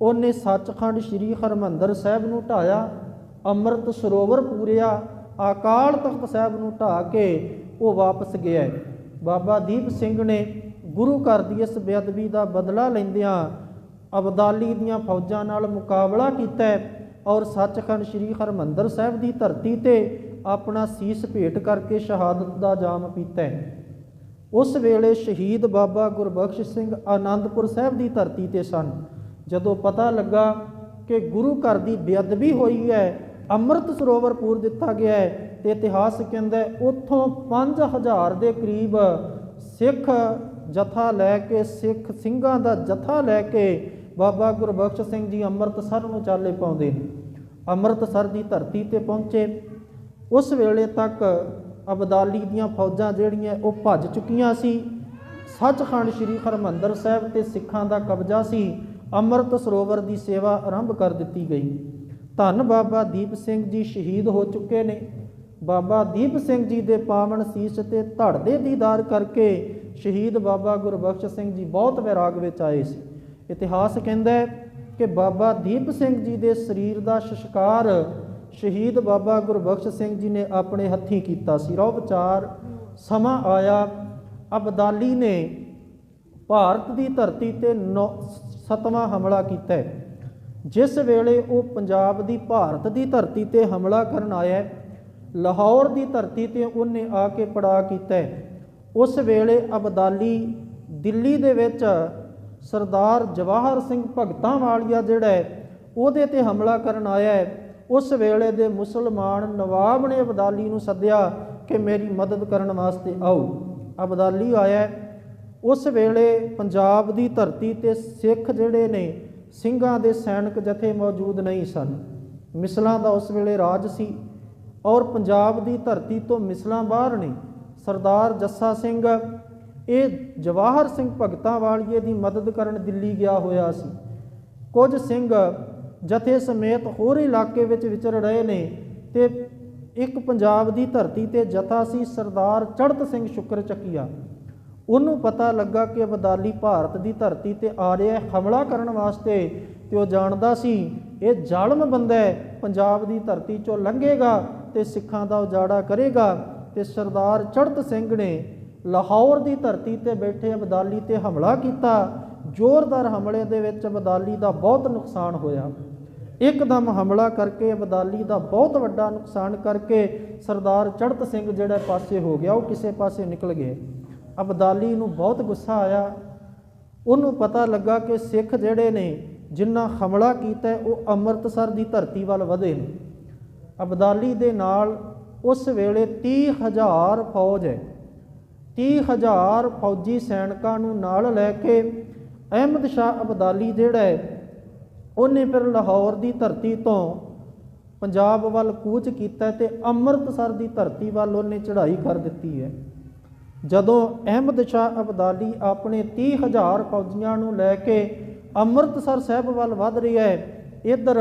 ਉਹਨੇ ਸੱਚਖੰਡ ਸ੍ਰੀ ਹਰਮੰਦਰ ਸਾਹਿਬ ਨੂੰ ਢਾਇਆ ਅੰਮ੍ਰਿਤ ਸਰੋਵਰ ਪੂਰਿਆ, ਅਕਾਲ ਤਖਤ ਸਾਹਿਬ ਨੂੰ ਢਾ ਕੇ ਉਹ ਵਾਪਸ ਗਿਆ। ਬਾਬਾ ਦੀਪ ਸਿੰਘ ਨੇ ਗੁਰੂ ਘਰ ਦੀ ਇਸ ਬੇਅਦਬੀ ਦਾ ਬਦਲਾ ਲੈਂਦਿਆਂ ਅਬਦਾਲੀ ਦੀਆਂ ਫੌਜਾਂ ਨਾਲ ਮੁਕਾਬਲਾ ਕੀਤਾ ਔਰ ਸੱਚਖੰਡ ਸ੍ਰੀ ਹਰਮੰਦਰ ਸਾਹਿਬ ਦੀ ਧਰਤੀ ਤੇ ਆਪਣਾ ਸੀਸ ਭੇਟ ਕਰਕੇ ਸ਼ਹਾਦਤ ਦਾ ਜਾਮ ਪੀਤਾ। ਹੈ ਉਸ ਵੇਲੇ ਸ਼ਹੀਦ ਬਾਬਾ ਗੁਰਬਖਸ਼ ਸਿੰਘ ਆਨੰਦਪੁਰ ਸਾਹਿਬ ਦੀ ਧਰਤੀ ਤੇ ਸਨ। ਜਦੋਂ ਪਤਾ ਲੱਗਾ ਕਿ ਗੁਰੂ ਘਰ ਦੀ ਬੇਅਦਬੀ ਹੋਈ ਹੈ ਅੰਮ੍ਰਿਤ ਸਰੋਵਰ ਪੂਰ ਦਿੱਤਾ ਗਿਆ ਹੈ ਤੇ ਇਤਿਹਾਸ ਕਹਿੰਦਾ ਹੈ, ਉੱਥੋਂ 5000 ਦੇ ਕਰੀਬ ਸਿੱਖ ਜਥਾ ਲੈ ਕੇ ਸਿੱਖ ਸਿੰਘਾਂ ਦਾ ਜਥਾ ਲੈ ਕੇ ਬਾਬਾ ਗੁਰਬਖਸ਼ ਸਿੰਘ ਜੀ ਅੰਮ੍ਰਿਤਸਰ ਨੂੰ ਚਾਲੇ ਪਾਉਂਦੇ ਨੇ। ਅੰਮ੍ਰਿਤਸਰ ਦੀ ਧਰਤੀ ਤੇ ਪਹੁੰਚੇ। ਉਸ ਵੇਲੇ ਤੱਕ ਅਬਦਾਲੀ ਦੀਆਂ ਫੌਜਾਂ ਜਿਹੜੀਆਂ ਉਹ ਭੱਜ ਚੁੱਕੀਆਂ ਸੀ। ਸੱਚਖੰਡ ਸ੍ਰੀ ਹਰਮੰਦਰ ਸਾਹਿਬ ਤੇ ਸਿੱਖਾਂ ਦਾ ਕਬਜ਼ਾ ਸੀ। ਅੰਮ੍ਰਿਤ ਸਰੋਵਰ ਦੀ ਸੇਵਾ ਆਰੰਭ ਕਰ ਦਿੱਤੀ ਗਈ। ਧੰਨ ਬਾਬਾ ਦੀਪ ਸਿੰਘ ਜੀ ਸ਼ਹੀਦ ਹੋ ਚੁੱਕੇ ਨੇ। ਬਾਬਾ ਦੀਪ ਸਿੰਘ ਜੀ ਦੇ ਪਾਵਨ ਸੀਸ ਤੇ ਧੜ ਦੇ ਦੀਦਾਰ ਕਰਕੇ ਸ਼ਹੀਦ ਬਾਬਾ ਗੁਰਬਖਸ਼ ਸਿੰਘ ਜੀ ਬਹੁਤ ਵਿਰਾਗ ਵਿੱਚ ਆਏ ਸੀ। ਇਤਿਹਾਸ ਕਹਿੰਦਾ ਹੈ ਕਿ ਬਾਬਾ ਦੀਪ ਸਿੰਘ ਜੀ ਦੇ ਸਰੀਰ ਦਾ ਸ਼ਸਕਾਰ ਸ਼ਹੀਦ ਬਾਬਾ ਗੁਰਬਖਸ਼ ਸਿੰਘ ਜੀ ਨੇ ਆਪਣੇ ਹੱਥੀਂ ਕੀਤਾ ਸੀ। ਰੋ ਵਿਚਾਰ, ਸਮਾਂ ਆਇਆ, ਅਬਦਾਲੀ ਨੇ ਭਾਰਤ ਦੀ ਧਰਤੀ ਤੇ ਨੌ- ਸੱਤਵਾਂ ਹਮਲਾ ਕੀਤਾ ਹੈ। ਜਿਸ ਵੇਲੇ ਉਹ ਪੰਜਾਬ ਦੀ ਭਾਰਤ ਦੀ ਧਰਤੀ ਤੇ ਹਮਲਾ ਕਰਨ ਆਇਆ ਲਾਹੌਰ ਦੀ ਧਰਤੀ ਤੇ ਉਹਨੇ ਆ ਕੇ ਪੜਾ ਕੀਤਾ ਉਸ ਵੇਲੇ ਅਬਦਾਲੀ ਦਿੱਲੀ ਦੇ ਵਿੱਚ ਸਰਦਾਰ ਜਵਾਹਰ ਸਿੰਘ ਭਗਤਾਂ ਵਾਲੀਆ ਜਿਹੜਾ ਉਹਦੇ ਤੇ ਹਮਲਾ ਕਰਨ ਆਇਆ ਹੈ। ਉਸ ਵੇਲੇ ਦੇ ਮੁਸਲਮਾਨ ਨਵਾਬ ਨੇ ਅਬਦਾਲੀ ਨੂੰ ਸੱਦਿਆ ਕਿ ਮੇਰੀ ਮਦਦ ਕਰਨ ਵਾਸਤੇ ਆਓ। ਅਬਦਾਲੀ ਆਇਆ। ਉਸ ਵੇਲੇ ਪੰਜਾਬ ਦੀ ਧਰਤੀ ਤੇ ਸਿੱਖ ਜਿਹੜੇ ਨੇ, ਸਿੰਘਾਂ ਦੇ ਸੈਨਿਕ ਜਥੇ ਮੌਜੂਦ ਨਹੀਂ ਸਨ। ਮਿਸਲਾਂ ਦਾ ਉਸ ਵੇਲੇ ਰਾਜ ਸੀ ਔਰ ਪੰਜਾਬ ਦੀ ਧਰਤੀ ਤੋਂ ਮਿਸਲਾਂ ਬਾਹਰ ਨੇ। ਸਰਦਾਰ ਜੱਸਾ ਸਿੰਘ, ਇਹ ਜਵਾਹਰ ਸਿੰਘ ਭਗਤਾਂ ਵਾਲੀਏ ਦੀ ਮਦਦ ਕਰਨ ਦਿੱਲੀ ਗਿਆ ਹੋਇਆ ਸੀ। ਕੁਝ ਸਿੰਘ ਜਥੇ ਸਮੇਤ ਹੋਰ ਇਲਾਕੇ ਵਿੱਚ ਵਿਚਰ ਰਹੇ ਨੇ ਤੇ ਇੱਕ ਪੰਜਾਬ ਦੀ ਧਰਤੀ ਤੇ ਜਥਾ ਸੀ ਸਰਦਾਰ ਚੜਤ ਸਿੰਘ ਸ਼ੁਕਰ ਚੱਕੀਆ। ਉਹਨੂੰ ਪਤਾ ਲੱਗਾ ਕਿ ਅਬਦਾਲੀ ਭਾਰਤ ਦੀ ਧਰਤੀ ਤੇ ਆ ਰਿਹਾ ਹਮਲਾ ਕਰਨ ਵਾਸਤੇ ਤੇ ਉਹ ਜਾਣਦਾ ਸੀ, ਇਹ ਜ਼ਾਲਮ ਬੰਦਾ ਹੈ, ਪੰਜਾਬ ਦੀ ਧਰਤੀ ਚੋਂ ਲੰਘੇਗਾ ਤੇ ਸਿੱਖਾਂ ਦਾ ਉਜਾੜਾ ਕਰੇਗਾ ਤੇ ਸਰਦਾਰ ਚੜਤ ਸਿੰਘ ਨੇ ਲਾਹੌਰ ਦੀ ਧਰਤੀ ਤੇ ਬੈਠੇ ਅਬਦਾਲੀ ਤੇ ਹਮਲਾ ਕੀਤਾ। ਜ਼ੋਰਦਾਰ ਹਮਲੇ ਦੇ ਵਿੱਚ ਅਬਦਾਲੀ ਦਾ ਬਹੁਤ ਨੁਕਸਾਨ ਹੋਇਆ। ਇੱਕਦਮ ਹਮਲਾ ਕਰਕੇ ਅਬਦਾਲੀ ਦਾ ਬਹੁਤ ਵੱਡਾ ਨੁਕਸਾਨ ਕਰਕੇ ਸਰਦਾਰ ਚੜਤ ਸਿੰਘ ਜਿਹੜਾ ਪਾਸੇ ਹੋ ਗਿਆ, ਉਹ ਕਿਸੇ ਪਾਸੇ ਨਿਕਲ ਗਏ। ਅਬਦਾਲੀ ਨੂੰ ਬਹੁਤ ਗੁੱਸਾ ਆਇਆ। ਉਹਨੂੰ ਪਤਾ ਲੱਗਾ ਕਿ ਸਿੱਖ ਜਿਹੜੇ ਨੇ ਜਿਨ੍ਹਾਂ ਹਮਲਾ ਕੀਤਾ, ਉਹ ਅੰਮ੍ਰਿਤਸਰ ਦੀ ਧਰਤੀ ਵੱਲ ਵਧੇ ਨੇ। ਅਬਦਾਲੀ ਦੇ ਨਾਲ ਉਸ ਵੇਲੇ 30000 ਫੌਜ ਹੈ। 30000 ਫੌਜੀ ਸੈਨਿਕਾਂ ਨੂੰ ਨਾਲ ਲੈ ਕੇ ਅਹਿਮਦ ਸ਼ਾਹ ਅਬਦਾਲੀ ਜਿਹੜਾ ਹੈ ਉਹਨੇ ਫਿਰ ਲਾਹੌਰ ਦੀ ਧਰਤੀ ਤੋਂ ਪੰਜਾਬ ਵੱਲ ਕੂਚ ਕੀਤਾ ਤੇ ਅੰਮ੍ਰਿਤਸਰ ਦੀ ਧਰਤੀ ਵੱਲ ਉਹਨੇ ਚੜ੍ਹਾਈ ਕਰ ਦਿੱਤੀ ਹੈ। ਜਦੋਂ ਅਹਿਮਦ ਸ਼ਾਹ ਅਬਦਾਲੀ ਆਪਣੇ 30000 ਫੌਜੀਆਂ ਨੂੰ ਲੈ ਕੇ ਅੰਮ੍ਰਿਤਸਰ ਸਾਹਿਬ ਵੱਲ ਵੱਧ ਰਿਹਾ ਹੈ, ਇੱਧਰ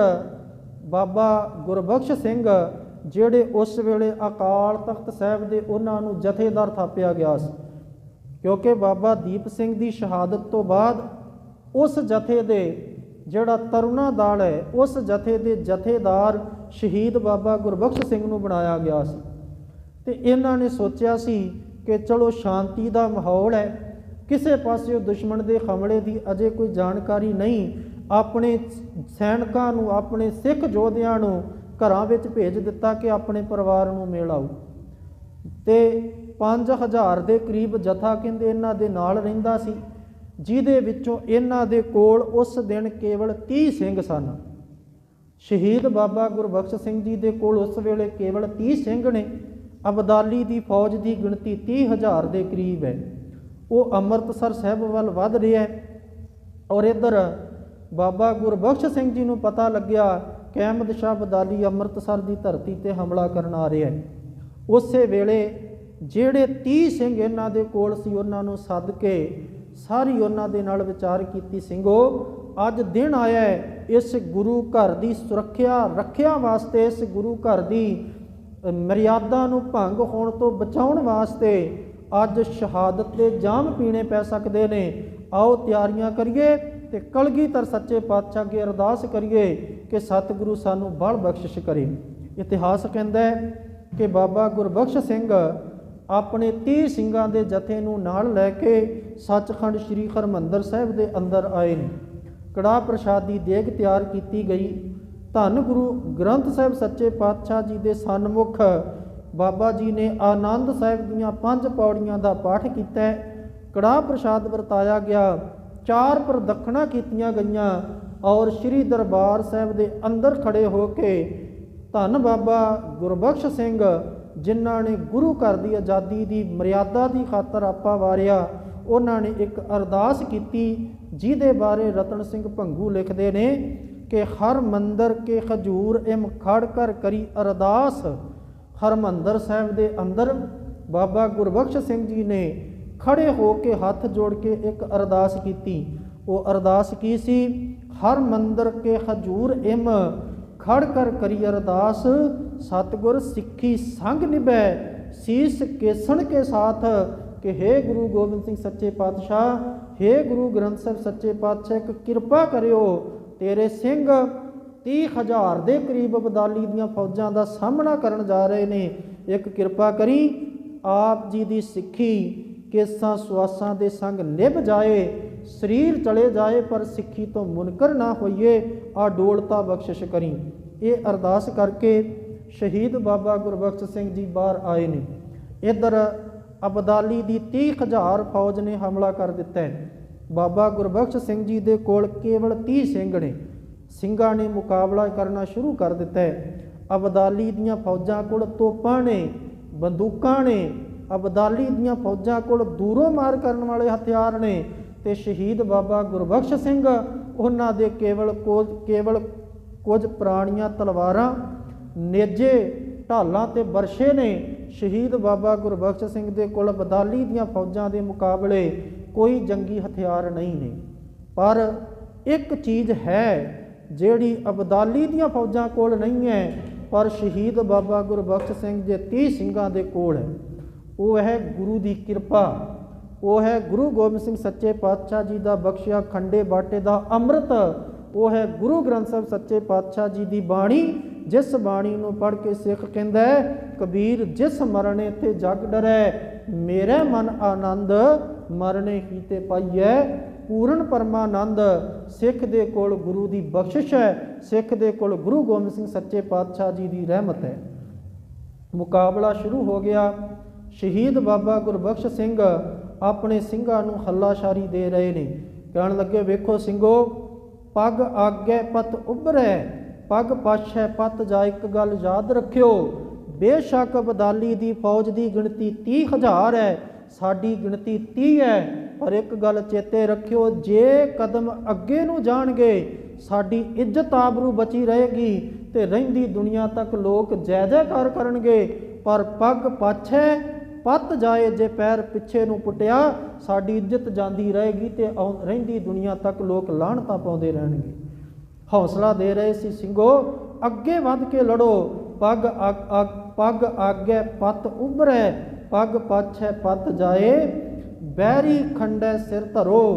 ਬਾਬਾ ਗੁਰਬਖਸ਼ ਸਿੰਘ ਜਿਹੜੇ ਉਸ ਵੇਲੇ ਅਕਾਲ ਤਖਤ ਸਾਹਿਬ ਦੇ ਉਹਨਾਂ ਨੂੰ ਜਥੇਦਾਰ ਥਾਪਿਆ ਗਿਆ ਸੀ, ਕਿਉਂਕਿ ਬਾਬਾ ਦੀਪ ਸਿੰਘ ਦੀ ਸ਼ਹਾਦਤ ਤੋਂ ਬਾਅਦ ਉਸ ਜਥੇ ਦੇ ਜਿਹੜਾ ਤਰੁਣਾ ਦਲ ਹੈ, ਉਸ ਜਥੇ ਦੇ ਜਥੇਦਾਰ ਸ਼ਹੀਦ ਬਾਬਾ ਗੁਰਬਖਸ਼ ਸਿੰਘ ਨੂੰ ਬਣਾਇਆ ਗਿਆ ਸੀ। ਤੇ ਇਹਨਾਂ ਨੇ ਸੋਚਿਆ ਸੀ ਕਿ ਚਲੋ ਸ਼ਾਂਤੀ ਦਾ ਮਾਹੌਲ ਹੈ, ਕਿਸੇ ਪਾਸਿਓਂ ਦੁਸ਼ਮਣ ਦੇ ਹਮਲੇ ਦੀ ਅਜੇ ਕੋਈ ਜਾਣਕਾਰੀ ਨਹੀਂ, ਆਪਣੇ ਸੈਨਿਕਾਂ ਨੂੰ, ਆਪਣੇ ਸਿੱਖ ਯੋਧਿਆਂ ਨੂੰ ਘਰਾਂ ਵਿੱਚ ਭੇਜ ਦਿੱਤਾ ਕਿ ਆਪਣੇ ਪਰਿਵਾਰ ਨੂੰ ਮਿਲ ਆਓ। ਤੇ 5000 ਦੇ ਕਰੀਬ ਜਥਾ ਕਹਿੰਦੇ ਇਹਨਾਂ ਦੇ ਨਾਲ ਰਹਿੰਦਾ ਸੀ। ਜਿਹਦੇ ਵਿੱਚੋਂ ਇਹਨਾਂ ਦੇ ਕੋਲ ਉਸ ਦਿਨ ਕੇਵਲ 30 ਸਿੰਘ ਸਨ। ਸ਼ਹੀਦ ਬਾਬਾ ਗੁਰਬਖਸ਼ ਸਿੰਘ ਜੀ ਦੇ ਕੋਲ ਉਸ ਵੇਲੇ ਕੇਵਲ 30 ਸਿੰਘ ਨੇ। ਅਬਦਾਲੀ ਦੀ ਫੌਜ ਦੀ ਗਿਣਤੀ 30000 ਦੇ ਕਰੀਬ ਹੈ। ਉਹ ਅੰਮ੍ਰਿਤਸਰ ਸਾਹਿਬ ਵੱਲ ਵੱਧ ਰਿਹਾ ਹੈ ਔਰ ਇੱਧਰ ਬਾਬਾ ਗੁਰਬਖਸ਼ ਸਿੰਘ ਜੀ ਨੂੰ ਪਤਾ ਲੱਗਿਆ ਕਿ ਅਹਿਮਦ ਸ਼ਾਹ ਅਬਦਾਲੀ ਅੰਮ੍ਰਿਤਸਰ ਦੀ ਧਰਤੀ ਤੇ ਹਮਲਾ ਕਰਨ ਆ ਰਿਹਾ ਹੈ। ਉਸੇ ਵੇਲੇ ਜਿਹੜੇ 30 ਸਿੰਘ ਇਹਨਾਂ ਦੇ ਕੋਲ ਸੀ, ਉਹਨਾਂ ਨੂੰ ਸੱਦ ਕੇ ਸਾਰੀ ਉਹਨਾਂ ਦੇ ਨਾਲ ਵਿਚਾਰ ਕੀਤੀ, ਸਿੰਘੋ, ਅੱਜ ਦਿਨ ਆਇਆ ਹੈ, ਇਸ ਗੁਰੂ ਘਰ ਦੀ ਸੁਰੱਖਿਆ ਰੱਖਿਆ ਵਾਸਤੇ, ਇਸ ਗੁਰੂ ਘਰ ਦੀ ਮਰਿਆਦਾ ਨੂੰ ਭੰਗ ਹੋਣ ਤੋਂ ਬਚਾਉਣ ਵਾਸਤੇ ਅੱਜ ਸ਼ਹਾਦਤ ਦੇ ਜਾਮ ਪੀਣੇ ਪੈ ਸਕਦੇ ਨੇ। ਆਓ ਤਿਆਰੀਆਂ ਕਰੀਏ ਤੇ ਕਲਗੀਧਰ ਸੱਚੇ ਪਾਤਸ਼ਾਹ ਅੱਗੇ ਅਰਦਾਸ ਕਰੀਏ ਕਿ ਸਤਿਗੁਰੂ ਸਾਨੂੰ ਬਲ ਬਖਸ਼ਿਸ਼ ਕਰੇ। ਇਤਿਹਾਸ ਕਹਿੰਦਾ ਹੈ ਕਿ ਬਾਬਾ ਗੁਰਬਖਸ਼ ਸਿੰਘ ਆਪਣੇ 30 ਸਿੰਘਾਂ ਦੇ ਜਥੇ ਨੂੰ ਨਾਲ ਲੈ ਕੇ ਸੱਚਖੰਡ ਸ੍ਰੀ ਹਰਮੰਦਰ ਸਾਹਿਬ ਦੇ ਅੰਦਰ ਆਏ ਨੇ। ਕੜਾ ਪ੍ਰਸ਼ਾਦੀ ਦੇਗ ਤਿਆਰ ਕੀਤੀ ਗਈ। ਧੰਨ ਗੁਰੂ ਗ੍ਰੰਥ ਸਾਹਿਬ ਸੱਚੇ ਪਾਤਸ਼ਾਹ ਜੀ ਦੇ ਸਨਮੁਖ ਬਾਬਾ ਜੀ ਨੇ ਆਨੰਦ ਸਾਹਿਬ ਦੀਆਂ ਪੰਜ ਪੌੜੀਆਂ ਦਾ ਪਾਠ ਕੀਤਾ ਹੈ। ਕੜਾ ਪ੍ਰਸ਼ਾਦ ਵਰਤਾਇਆ ਗਿਆ। ਚਾਰ ਪ੍ਰਦਖਣਾ ਕੀਤੀਆਂ ਗਈਆਂ ਔਰ ਸ੍ਰੀ ਦਰਬਾਰ ਸਾਹਿਬ ਦੇ ਅੰਦਰ ਖੜੇ ਹੋ ਕੇ ਧੰਨ ਬਾਬਾ ਗੁਰਬਖਸ਼ ਸਿੰਘ, ਜਿਨ੍ਹਾਂ ਨੇ ਗੁਰੂ ਘਰ ਦੀ ਆਜ਼ਾਦੀ ਦੀ ਮਰਿਆਦਾ ਦੀ ਖਾਤਰ ਆਪਾ ਵਾਰਿਆ ਉਹਨਾਂ ਨੇ ਇੱਕ ਅਰਦਾਸ ਕੀਤੀ, ਜਿਹਦੇ ਬਾਰੇ ਰਤਨ ਸਿੰਘ ਭੰਗੂ ਲਿਖਦੇ ਨੇ ਕਿ ਹਰ ਮੰਦਰ ਕੇ ਖਜੂਰ ਇਮ ਖੜ ਕਰ ਕਰੀ ਅਰਦਾਸ। ਹਰਮੰਦਰ ਸਾਹਿਬ ਦੇ ਅੰਦਰ ਬਾਬਾ ਗੁਰਬਖਸ਼ ਸਿੰਘ ਜੀ ਨੇ ਖੜੇ ਹੋ ਕੇ ਹੱਥ ਜੋੜ ਕੇ ਇੱਕ ਅਰਦਾਸ ਕੀਤੀ। ਉਹ ਅਰਦਾਸ ਕੀ ਸੀ? ਹਰ ਮੰਦਰ ਕੇ ਹਜੂਰ ਇਮ ਖੜ ਕਰ ਕਰੀ ਅਰਦਾਸ। ਸਤਗੁਰ ਸਿੱਖੀ ਸੰਗ ਨਿਭੈ, ਸੀਸ ਕੇਸਣ ਕੇ ਸਾਥ ਕਿ हे ਗੁਰੂ ਗੋਬਿੰਦ ਸਿੰਘ ਸੱਚੇ ਪਾਤਸ਼ਾਹ हे ਗੁਰੂ ਗ੍ਰੰਥ ਸਾਹਿਬ ਸੱਚੇ ਪਾਤਸ਼ਾਹ, ਇੱਕ ਕਿਰਪਾ ਕਰਿਓ, ਤੇਰੇ ਸਿੰਘ 30000 ਦੇ ਕਰੀਬ ਅਬਦਾਲੀ ਦੀਆਂ ਫੌਜਾਂ ਦਾ ਸਾਹਮਣਾ ਕਰਨ ਜਾ ਰਹੇ ਨੇ। ਇੱਕ ਕਿਰਪਾ ਕਰੀ, ਆਪ ਜੀ ਦੀ ਸਿੱਖੀ ਕੇਸਾਂ ਸੁਆਸਾਂ ਦੇ ਸੰਗ ਨਿਭ ਜਾਏ, ਸਰੀਰ ਚਲੇ ਜਾਏ, ਪਰ ਸਿੱਖੀ ਤੋਂ ਮੁਨਕਰ ਨਾ ਹੋਈਏ, ਆ ਡੋਲਤਾ ਬਖਸ਼ਿਸ਼ ਕਰੀ। ਇਹ ਅਰਦਾਸ ਕਰਕੇ ਸ਼ਹੀਦ ਬਾਬਾ ਗੁਰਬਖਸ਼ ਸਿੰਘ ਜੀ ਬਾਹਰ ਆਏ ਨੇ। ਇਧਰ ਅਬਦਾਲੀ ਦੀ 30000 ਫੌਜ ਨੇ ਹਮਲਾ ਕਰ ਦਿੱਤਾ ਹੈ। ਬਾਬਾ ਗੁਰਬਖਸ਼ ਸਿੰਘ ਜੀ ਦੇ ਕੋਲ ਕੇਵਲ 30 ਸਿੰਘ ਨੇ। ਸਿੰਘਾਂ ਨੇ ਮੁਕਾਬਲਾ ਕਰਨਾ ਸ਼ੁਰੂ ਕਰ ਦਿੱਤਾ ਹੈ। ਅਬਦਾਲੀ ਦੀਆਂ ਫੌਜਾਂ ਕੋਲ ਤੋਪਾਂ ਨੇ, ਬੰਦੂਕਾਂ ਨੇ, ਅਬਦਾਲੀ ਦੀਆਂ ਫੌਜਾਂ ਕੋਲ ਦੂਰੋਂ ਮਾਰ ਕਰਨ ਵਾਲੇ ਹਥਿਆਰ ਨੇ ਤੇ ਸ਼ਹੀਦ ਬਾਬਾ ਗੁਰਬਖਸ਼ ਸਿੰਘ, ਉਹਨਾਂ ਦੇ ਕੇਵਲ ਕੁਝ ਕੇਵਲ ਕੁਝ ਪੁਰਾਣੀਆਂ ਤਲਵਾਰਾਂ, ਨੇਜੇ, ਢਾਲਾਂ ਤੇ ਬਰਸ਼ੇ ਨੇ ਸ਼ਹੀਦ ਬਾਬਾ ਗੁਰਬਖਸ਼ ਸਿੰਘ ਦੇ ਕੋਲ ਅਬਦਾਲੀ ਦੀਆਂ ਫੌਜਾਂ ਦੇ ਮੁਕਾਬਲੇ ਕੋਈ ਜੰਗੀ ਹਥਿਆਰ ਨਹੀਂ ਨੇ। ਪਰ ਇੱਕ ਚੀਜ਼ ਹੈ ਜਿਹੜੀ ਅਬਦਾਲੀ ਦੀਆਂ ਫੌਜਾਂ ਕੋਲ ਨਹੀਂ ਹੈ, ਪਰ ਸ਼ਹੀਦ ਬਾਬਾ ਗੁਰਬਖਸ਼ ਸਿੰਘ ਦੇ 30 ਸਿੰਘਾਂ ਦੇ ਕੋਲ ਹੈ। ਉਹ ਹੈ ਗੁਰੂ ਦੀ ਕਿਰਪਾ। ਉਹ ਹੈ ਗੁਰੂ ਗੋਬਿੰਦ ਸਿੰਘ ਸੱਚੇ ਪਾਤਸ਼ਾਹ ਜੀ ਦਾ ਬਖਸ਼ਿਆ ਖੰਡੇ ਬਾਟੇ ਦਾ ਅੰਮ੍ਰਿਤ। ਉਹ ਹੈ ਗੁਰੂ ਗ੍ਰੰਥ ਸਾਹਿਬ ਸੱਚੇ ਪਾਤਸ਼ਾਹ ਜੀ ਦੀ ਬਾਣੀ। ਜਿਸ ਬਾਣੀ ਨੂੰ ਪੜ੍ਹ ਕੇ ਸਿੱਖ ਕਹਿੰਦਾ ਕਬੀਰ, ਜਿਸ ਮਰਨੇ ਤੇ ਜਗ ਡਰੈ, ਮੇਰੇ ਮਨ ਆਨੰਦ ਮਰਨੇ ਹੀ ਤੇ ਪਾਈਐ। ਪੂਰਨ ਪਰਮਾਨੰਦ ਸਿੱਖ ਦੇ ਕੋਲ ਗੁਰੂ ਦੀ ਬਖਸ਼ਿਸ਼ ਹੈ, ਸਿੱਖ ਦੇ ਕੋਲ ਗੁਰੂ ਗੋਬਿੰਦ ਸਿੰਘ ਸੱਚੇ ਪਾਤਸ਼ਾਹ ਜੀ ਦੀ ਰਹਿਮਤ ਹੈ। ਮੁਕਾਬਲਾ ਸ਼ੁਰੂ ਹੋ ਗਿਆ। ਸ਼ਹੀਦ ਬਾਬਾ ਗੁਰਬਖਸ਼ ਸਿੰਘ ਆਪਣੇ ਸਿੰਘਾਂ ਨੂੰ ਹੱਲਾਸ਼ਾਰੀ ਦੇ ਰਹੇ ਨੇ। ਕਹਿਣ ਲੱਗੇ, ਵੇਖੋ ਸਿੰਘੋ, ਪੱਗ ਆਗੇ ਪਤ ਉਭਰੈ ਪੱਗ ਪਾਛੈ ਪਤ ਜਾ ਇੱਕ ਗੱਲ ਯਾਦ ਰੱਖਿਓ, ਬੇਸ਼ੱਕ ਬਦਾਲੀ ਦੀ ਫੌਜ ਦੀ ਗਿਣਤੀ 30000 ਹੈ, ਸਾਡੀ ਗਿਣਤੀ 30 ਹੈ, ਪਰ ਇੱਕ ਗੱਲ ਚੇਤੇ ਰੱਖਿਓ, ਜੇ ਕਦਮ ਅੱਗੇ ਨੂੰ ਜਾਣਗੇ, ਸਾਡੀ ਇੱਜ਼ਤ ਆਬਰੂ ਬਚੀ ਰਹੇਗੀ ਤੇ ਰਹਿੰਦੀ ਦੁਨੀਆ ਤੱਕ ਲੋਕ ਜੈ ਜੈਕਾਰ ਕਰਨਗੇ, ਪਰ ਪੱਗ ਪਾਛੈ ਪੱਤ ਜਾਏ ਜੇ ਪੈਰ ਪਿੱਛੇ ਨੂੰ ਪੁੱਟਿਆ, ਸਾਡੀ ਇੱਜ਼ਤ ਜਾਂਦੀ ਰਹੇਗੀ ਤੇ ਆਉਂ- ਰਹਿੰਦੀ ਦੁਨੀਆ ਤੱਕ ਲੋਕ ਲਾਹਣਤਾਂ ਪਾਉਂਦੇ ਰਹਿਣਗੇ। ਹੌਸਲਾ ਦੇ ਰਹੇ ਸੀ, ਸਿੰਘੋ, ਅੱਗੇ ਵੱਧ ਕੇ ਲੜੋ। ਪੱਗ ਅਗ- ਪੱਗ ਆਗੇ ਪਤ ਉਭਰੈ, ਪੱਗ ਪਾਛੈ ਪਤ ਜਾਏ। ਬੈਰੀ ਖੰਡੈ ਸਿਰ ਧਰੋ,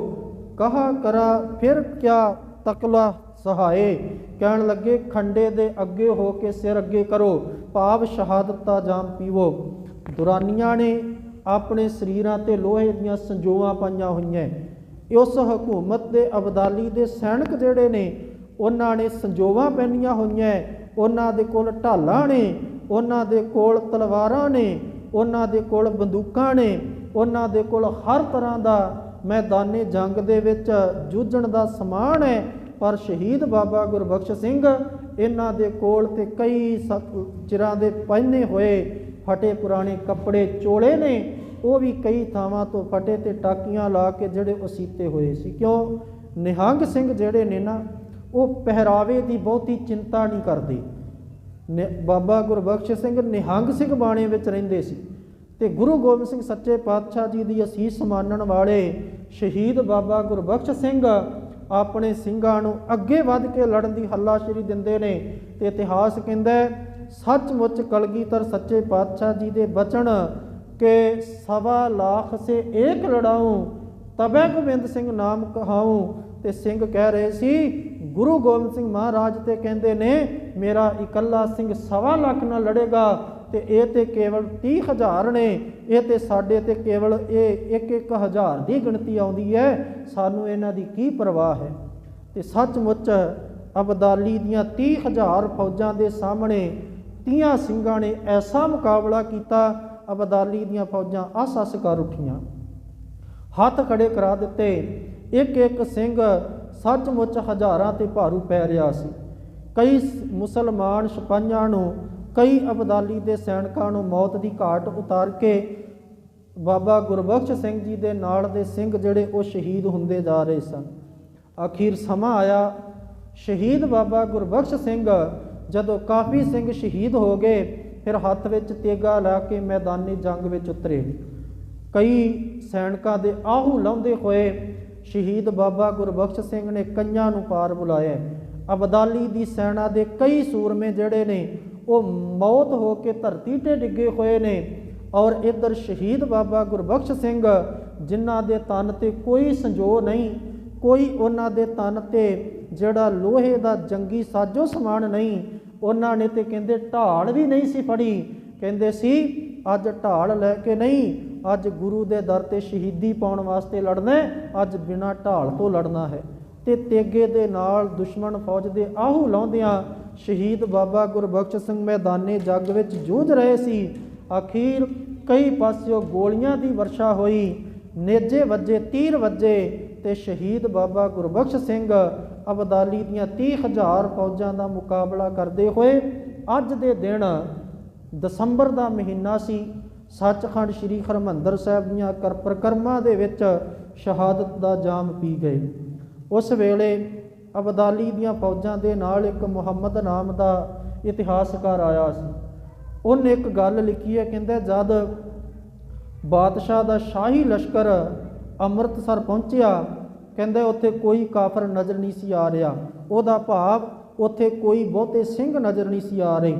ਕਹਾ ਕਰਾ ਫਿਰ ਕਿਆ ਤਕਲਾ ਸਹਾਏ। ਕਹਿਣ ਲੱਗੇ, ਖੰਡੇ ਦੇ ਅੱਗੇ ਹੋ ਕੇ ਸਿਰ ਅੱਗੇ ਕਰੋ, ਭਾਵ ਸ਼ਹਾਦਤ ਦਾ ਜਾਮ ਪੀਵੋ। ਦੁਰਾਨੀਆਂ ਨੇ ਆਪਣੇ ਸਰੀਰਾਂ ਤੇ ਲੋਹੇ ਦੀਆਂ ਸੰਜੋਆਂ ਪਾਈਆਂ ਹੋਈਆਂ ਉਸ ਹਕੂਮਤ ਦੇ ਅਬਦਾਲੀ ਦੇ ਸੈਨਿਕ ਜਿਹੜੇ ਨੇ ਉਹਨਾਂ ਨੇ ਸੰਜੋਵਾਂ ਪਹਿਨੀਆਂ ਹੋਈਆਂ ਉਹਨਾਂ ਦੇ ਕੋਲ ਢਾਲਾਂ ਨੇ, ਉਹਨਾਂ ਦੇ ਕੋਲ ਤਲਵਾਰਾਂ ਨੇ, ਉਹਨਾਂ ਦੇ ਕੋਲ ਬੰਦੂਕਾਂ ਨੇ, ਉਹਨਾਂ ਦੇ ਕੋਲ ਹਰ ਤਰ੍ਹਾਂ ਦਾ ਮੈਦਾਨੇ ਜੰਗ ਦੇ ਵਿੱਚ ਜੂਝਣ ਦਾ ਸਮਾਨ ਹੈ ਪਰ ਸ਼ਹੀਦ ਬਾਬਾ ਗੁਰਬਖਸ਼ ਸਿੰਘ ਇਹਨਾਂ ਦੇ ਕੋਲ ਤੇ ਕਈ ਸ- ਚਿਰਾਂ ਦੇ ਪਹਿਨੇ ਹੋਏ ਫਟੇ ਪੁਰਾਣੇ ਕੱਪੜੇ, ਚੋਲੇ ਨੇ। ਉਹ ਵੀ ਕਈ ਥਾਵਾਂ ਤੋਂ ਫਟੇ ਤੇ ਟਾਕੀਆਂ ਲਾ ਕੇ ਜਿਹੜੇ ਉਹ ਸੀਤੇ ਹੋਏ ਸੀ। ਕਿਉਂ? ਨਿਹੰਗ ਸਿੰਘ ਜਿਹੜੇ ਨੇ ਨਾ ਉਹ ਪਹਿਰਾਵੇ ਦੀ ਬਹੁਤੀ ਚਿੰਤਾ ਨਹੀਂ ਕਰਦੇ। ਨਿ- ਬਾਬਾ ਗੁਰਬਖਸ਼ ਸਿੰਘ ਨਿਹੰਗ ਸਿੰਘ ਬਾਣੇ ਵਿੱਚ ਰਹਿੰਦੇ ਸੀ ਤੇ ਗੁਰੂ ਗੋਬਿੰਦ ਸਿੰਘ ਸੱਚੇ ਪਾਤਸ਼ਾਹ ਜੀ ਦੀ ਅਸੀਸ ਮਾਨਣ ਵਾਲੇ ਸ਼ਹੀਦ ਬਾਬਾ ਗੁਰਬਖਸ਼ ਸਿੰਘ ਆਪਣੇ ਸਿੰਘਾਂ ਨੂੰ ਅੱਗੇ ਵੱਧ ਕੇ ਲੜਨ ਦੀ ਹੱਲਾਸ਼ੇਰੀ ਦਿੰਦੇ ਨੇ ਤੇ ਇਤਿਹਾਸ ਕਹਿੰਦਾ ਸੱਚਮੁੱਚ ਕਲਗੀਧਰ ਸੱਚੇ ਪਾਤਸ਼ਾਹ ਜੀ ਦੇ ਬਚਨ ਕਿ ਸਵਾ ਲੱਖ ਸੇ ਏਕ ਲੜਾऊं ਤਬੈ ਗੋਬਿੰਦ ਸਿੰਘ ਨਾਮ ਕਹਾऊं ਤੇ ਸਿੰਘ ਕਹਿ ਰਹੇ ਸੀ ਗੁਰੂ ਗੋਬਿੰਦ ਸਿੰਘ ਮਹਾਰਾਜ ਤੇ ਕਹਿੰਦੇ ਨੇ, ਮੇਰਾ ਇਕੱਲਾ ਸਿੰਘ ਸਵਾ ਲੱਖ ਨਾਲ ਲੜੇਗਾ ਤੇ ਇਹ ਤੇ ਕੇਵਲ 30000 ਨੇ, ਇਹ ਤੇ ਸਾਡੇ ਤੇ ਕੇਵਲ ਇਹ ਇੱਕ ਇੱਕ ਹਜ਼ਾਰ ਦੀ ਗਿਣਤੀ ਆਉਂਦੀ ਹੈ, ਸਾਨੂੰ ਇਹਨਾਂ ਦੀ ਕੀ ਪਰਵਾਹ ਹੈ? ਤੇ ਸੱਚਮੁੱਚ ਅਬਦਾਲੀ ਦੀਆਂ 30000 ਫੌਜਾਂ ਦੇ ਸਾਹਮਣੇ 30 ਸਿੰਘਾਂ ਨੇ ਐਸਾ ਮੁਕਾਬਲਾ ਕੀਤਾ, ਅਬਦਾਲੀ ਦੀਆਂ ਫੌਜਾਂ ਅਸ ਆਸ ਕਰ ਉੱਠੀਆਂ। ਹੱਥ ਖੜੇ ਕਰਾ ਦਿੱਤੇ। ਇੱਕ ਇੱਕ ਸਿੰਘ ਸੱਚਮੁੱਚ ਹਜ਼ਾਰਾਂ ਤੇ ਭਾਰੂ ਪੈ ਰਿਹਾ ਸੀ। ਕਈ ਸ- ਮੁਸਲਮਾਨ ਸਿਪਾਹੀਆਂ ਨੂੰ, ਕਈ ਅਬਦਾਲੀ ਦੇ ਸੈਨਿਕਾਂ ਨੂੰ ਮੌਤ ਦੀ ਘਾਟ ਉਤਾਰ ਕੇ ਬਾਬਾ ਗੁਰਬਖਸ਼ ਸਿੰਘ ਜੀ ਦੇ ਨਾਲ ਦੇ ਸਿੰਘ ਜਿਹੜੇ ਉਹ ਸ਼ਹੀਦ ਹੁੰਦੇ ਜਾ ਰਹੇ ਸਨ। ਅਖੀਰ ਸਮਾਂ ਆਇਆ। ਸ਼ਹੀਦ ਬਾਬਾ ਗੁਰਬਖਸ਼ ਸਿੰਘ ਜਦੋਂ ਕਾਫੀ ਸਿੰਘ ਸ਼ਹੀਦ ਹੋ ਗਏ, ਫਿਰ ਹੱਥ ਵਿੱਚ ਤੇਗਾ ਲਾ ਕੇ ਮੈਦਾਨੀ ਜੰਗ ਵਿੱਚ ਉਤਰੇ। ਕਈ ਸੈਨਿਕਾਂ ਦੇ ਆਹੂ ਲਾਉਂਦੇ ਹੋਏ ਸ਼ਹੀਦ ਬਾਬਾ ਗੁਰਬਖਸ਼ ਸਿੰਘ ਨੇ ਕਈਆਂ ਨੂੰ ਪਾਰ ਬੁਲਾਇਆ ਅਬਦਾਲੀ ਦੀ ਸੈਨਾ ਦੇ ਕਈ ਸੂਰਮੇ ਜਿਹੜੇ ਨੇ, ਉਹ ਮੌਤ ਹੋ ਕੇ ਧਰਤੀ ਤੇ ਡਿੱਗੇ ਹੋਏ ਨੇ। ਔਰ ਇਧਰ ਸ਼ਹੀਦ ਬਾਬਾ ਗੁਰਬਖਸ਼ ਸਿੰਘ, ਜਿਨ੍ਹਾਂ ਦੇ ਤਨ ਤੇ ਕੋਈ ਸੰਜੋ ਨਹੀਂ, ਕੋਈ ਉਹਨਾਂ ਦੇ ਤਨ ਤੇ ਜਿਹੜਾ ਲੋਹੇ ਦਾ ਜੰਗੀ ਸਾਜੋ ਸਮਾਨ ਨਹੀਂ, ਉਹਨਾਂ ਨੇ ਤੇ ਕਹਿੰਦੇ ਢਾਲ ਵੀ ਨਹੀਂ ਸੀ ਫੜੀ। ਕਹਿੰਦੇ ਸੀ ਅੱਜ ਢਾਲ ਲੈ ਕੇ ਨਹੀਂ, ਅੱਜ ਗੁਰੂ ਦੇ ਦਰ ਤੇ ਸ਼ਹੀਦੀ ਪਾਉਣ ਵਾਸਤੇ ਲੜਨਾ ਅੱਜ ਬਿਨਾਂ ਢਾਲ ਤੋਂ ਲੜਨਾ ਹੈ। ਤੇ ਤੇਗੇ ਦੇ ਨਾਲ ਦੁਸ਼ਮਣ ਫੌਜ ਦੇ ਆਹੂ ਲਾਉਂਦਿਆਂ ਸ਼ਹੀਦ ਬਾਬਾ ਗੁਰਬਖਸ਼ ਸਿੰਘ ਮੈਦਾਨੇ ਜੱਗ ਵਿੱਚ ਜੂਝ ਰਹੇ ਸੀ। ਅਖੀਰ ਕਈ ਪਾਸਿਓਂ ਗੋਲੀਆਂ ਦੀ ਵਰਸ਼ਾ ਹੋਈ, ਨੇਜੇ ਵੱਜੇ, ਤੀਰ ਵੱਜੇ ਤੇ ਸ਼ਹੀਦ ਬਾਬਾ ਗੁਰਬਖਸ਼ ਸਿੰਘ ਅਬਦਾਲੀ ਦੀਆਂ 30000 ਫੌਜਾਂ ਦਾ ਮੁਕਾਬਲਾ ਕਰਦੇ ਹੋਏ ਅੱਜ ਦੇ ਦਿਨ ਦਸੰਬਰ ਦਾ ਮਹੀਨਾ ਸੀ, ਸੱਚਖੰਡ ਸ੍ਰੀ ਹਰਮੰਦਰ ਸਾਹਿਬ ਦੀਆਂ ਕਰ ਪ੍ਰਕਰਮਾਂ ਦੇ ਵਿੱਚ ਸ਼ਹਾਦਤ ਦਾ ਜਾਮ ਪੀ ਗਏ। ਉਸ ਵੇਲੇ ਅਬਦਾਲੀ ਦੀਆਂ ਫੌਜਾਂ ਦੇ ਨਾਲ ਇੱਕ ਮੁਹੰਮਦ ਨਾਮ ਦਾ ਇਤਿਹਾਸਕਾਰ ਆਇਆ ਸੀ। ਉਹਨੇ ਇੱਕ ਗੱਲ ਲਿਖੀ ਹੈ, ਕਹਿੰਦਾ, ਜਦ ਬਾਦਸ਼ਾਹ ਦਾ ਸ਼ਾਹੀ ਲਸ਼ਕਰ ਅੰਮ੍ਰਿਤਸਰ ਪਹੁੰਚਿਆ, ਕਹਿੰਦੇ, ਉੱਥੇ ਕੋਈ ਕਾਫਰ ਨਜ਼ਰ ਨਹੀਂ ਸੀ ਆ ਰਿਹਾ। ਉਹਦਾ ਭਾਵ, ਉੱਥੇ ਕੋਈ ਬਹੁਤੇ ਸਿੰਘ ਨਜ਼ਰ ਨਹੀਂ ਸੀ ਆ ਰਹੇ।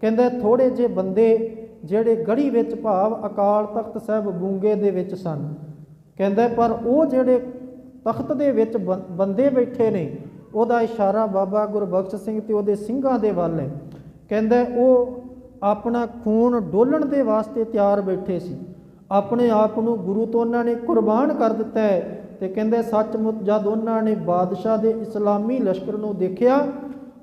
ਕਹਿੰਦੇ ਥੋੜੇ ਜਿਹੇ ਬੰਦੇ ਜਿਹੜੇ ਗੜੀ ਵਿੱਚ ਭਾਵ ਅਕਾਲ ਤਖਤ ਸਾਹਿਬ ਬੂੰਗੇ ਦੇ ਵਿੱਚ ਸਨ। ਕਹਿੰਦਾ, ਪਰ ਉਹ ਜਿਹੜੇ ਤਖਤ ਦੇ ਵਿੱਚ ਬੰ- ਬੰਦੇ ਬੈਠੇ ਨੇ, ਉਹਦਾ ਇਸ਼ਾਰਾ ਬਾਬਾ ਗੁਰਬਖਸ਼ ਸਿੰਘ ਤੇ ਉਹਦੇ ਸਿੰਘਾਂ ਦੇ ਵੱਲ ਹੈ। ਕਹਿੰਦਾ, ਉਹ ਆਪਣਾ ਖੂਨ ਡੋਲਣ ਦੇ ਵਾਸਤੇ ਤਿਆਰ ਬੈਠੇ ਸੀ। ਆਪਣੇ ਆਪ ਨੂੰ ਗੁਰੂ ਤੋਂ ਉਹਨਾਂ ਨੇ ਕੁਰਬਾਨ ਕਰ ਦਿੱਤਾ ਹੈ। ਤੇ ਕਹਿੰਦੇ, ਸੱਚਮੁੱਚ ਜਦ ਉਹਨਾਂ ਨੇ ਬਾਦਸ਼ਾਹ ਦੇ ਇਸਲਾਮੀ ਲਸ਼ਕਰ ਨੂੰ ਦੇਖਿਆ,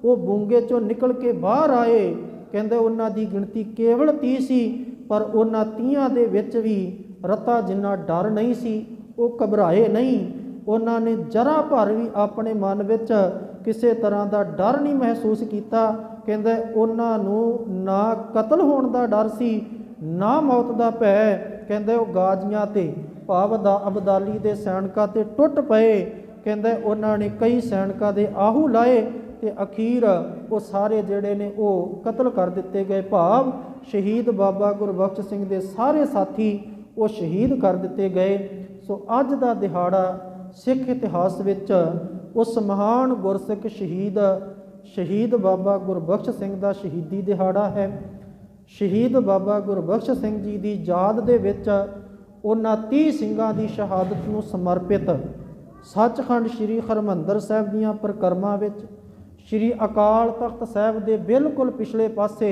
ਉਹ ਬੂੰਗੇ ਚੋਂ ਨਿਕਲ ਕੇ ਬਾਹਰ ਆਏ ਕਹਿੰਦੇ ਉਹਨਾਂ ਦੀ ਗਿਣਤੀ ਕੇਵਲ 30 ਸੀ, ਪਰ ਉਹਨਾਂ 30 ਦੇ ਵਿੱਚ ਵੀ ਰਤਾ ਜਿੰਨਾ ਡਰ ਨਹੀਂ ਸੀ, ਉਹ ਘਬਰਾਏ ਨਹੀਂ। ਉਹਨਾਂ ਨੇ ਜਰਾ ਭਰ ਵੀ ਆਪਣੇ ਮਨ ਵਿੱਚ ਕਿਸੇ ਤਰ੍ਹਾਂ ਦਾ ਡਰ ਨਹੀਂ ਮਹਿਸੂਸ ਕੀਤਾ। ਕਹਿੰਦੇ ਉਹਨਾਂ ਨੂੰ ਨਾ ਕਤਲ ਹੋਣ ਦਾ ਡਰ ਸੀ, ਨਾ ਮੌਤ ਦਾ ਭੈ। ਕਹਿੰਦੇ ਉਹ ਗਾਜੀਆਂ ਤੇ ਭਾਵ ਦਾ ਅਬਦਾਲੀ ਦੇ ਸੈਨਿਕਾਂ ਤੇ ਟੁੱਟ ਪਏ। ਕਹਿੰਦੇ ਉਹਨਾਂ ਨੇ ਕਈ ਸੈਨਿਕਾਂ ਦੇ ਆਹੂ ਲਾਏ ਤੇ ਅਖੀਰ ਉਹ ਸਾਰੇ ਜਿਹੜੇ ਨੇ ਉਹ ਕਤਲ ਕਰ ਦਿੱਤੇ ਗਏ। ਭਾਵ ਸ਼ਹੀਦ ਬਾਬਾ ਗੁਰਬਖਸ਼ ਸਿੰਘ ਦੇ ਸਾਰੇ ਸਾਥੀ ਉਹ ਸ਼ਹੀਦ ਕਰ ਦਿੱਤੇ ਗਏ। ਸੋ ਅੱਜ ਦਾ ਦਿਹਾੜਾ ਸਿੱਖ ਇਤਿਹਾਸ ਵਿੱਚ ਉਸ ਮਹਾਨ ਗੁਰਸਿੱਖ ਸ਼ਹੀਦ ਸ਼ਹੀਦ ਬਾਬਾ ਗੁਰਬਖਸ਼ ਸਿੰਘ ਦਾ ਸ਼ਹੀਦੀ ਦਿਹਾੜਾ ਹੈ। ਸ਼ਹੀਦ ਬਾਬਾ ਗੁਰਬਖਸ਼ ਸਿੰਘ ਜੀ ਦੀ ਯਾਦ ਦੇ ਵਿੱਚ ਉਹਨਾਂ 30 ਸਿੰਘਾਂ ਦੀ ਸ਼ਹਾਦਤ ਨੂੰ ਸਮਰਪਿਤ ਸੱਚਖੰਡ ਸ੍ਰੀ ਹਰਮੰਦਰ ਸਾਹਿਬ ਦੀਆਂ ਪ੍ਰਕਰਮਾਂ ਵਿੱਚ ਸ੍ਰੀ ਅਕਾਲ ਤਖਤ ਸਾਹਿਬ ਦੇ ਬਿਲਕੁਲ ਪਿਛਲੇ ਪਾਸੇ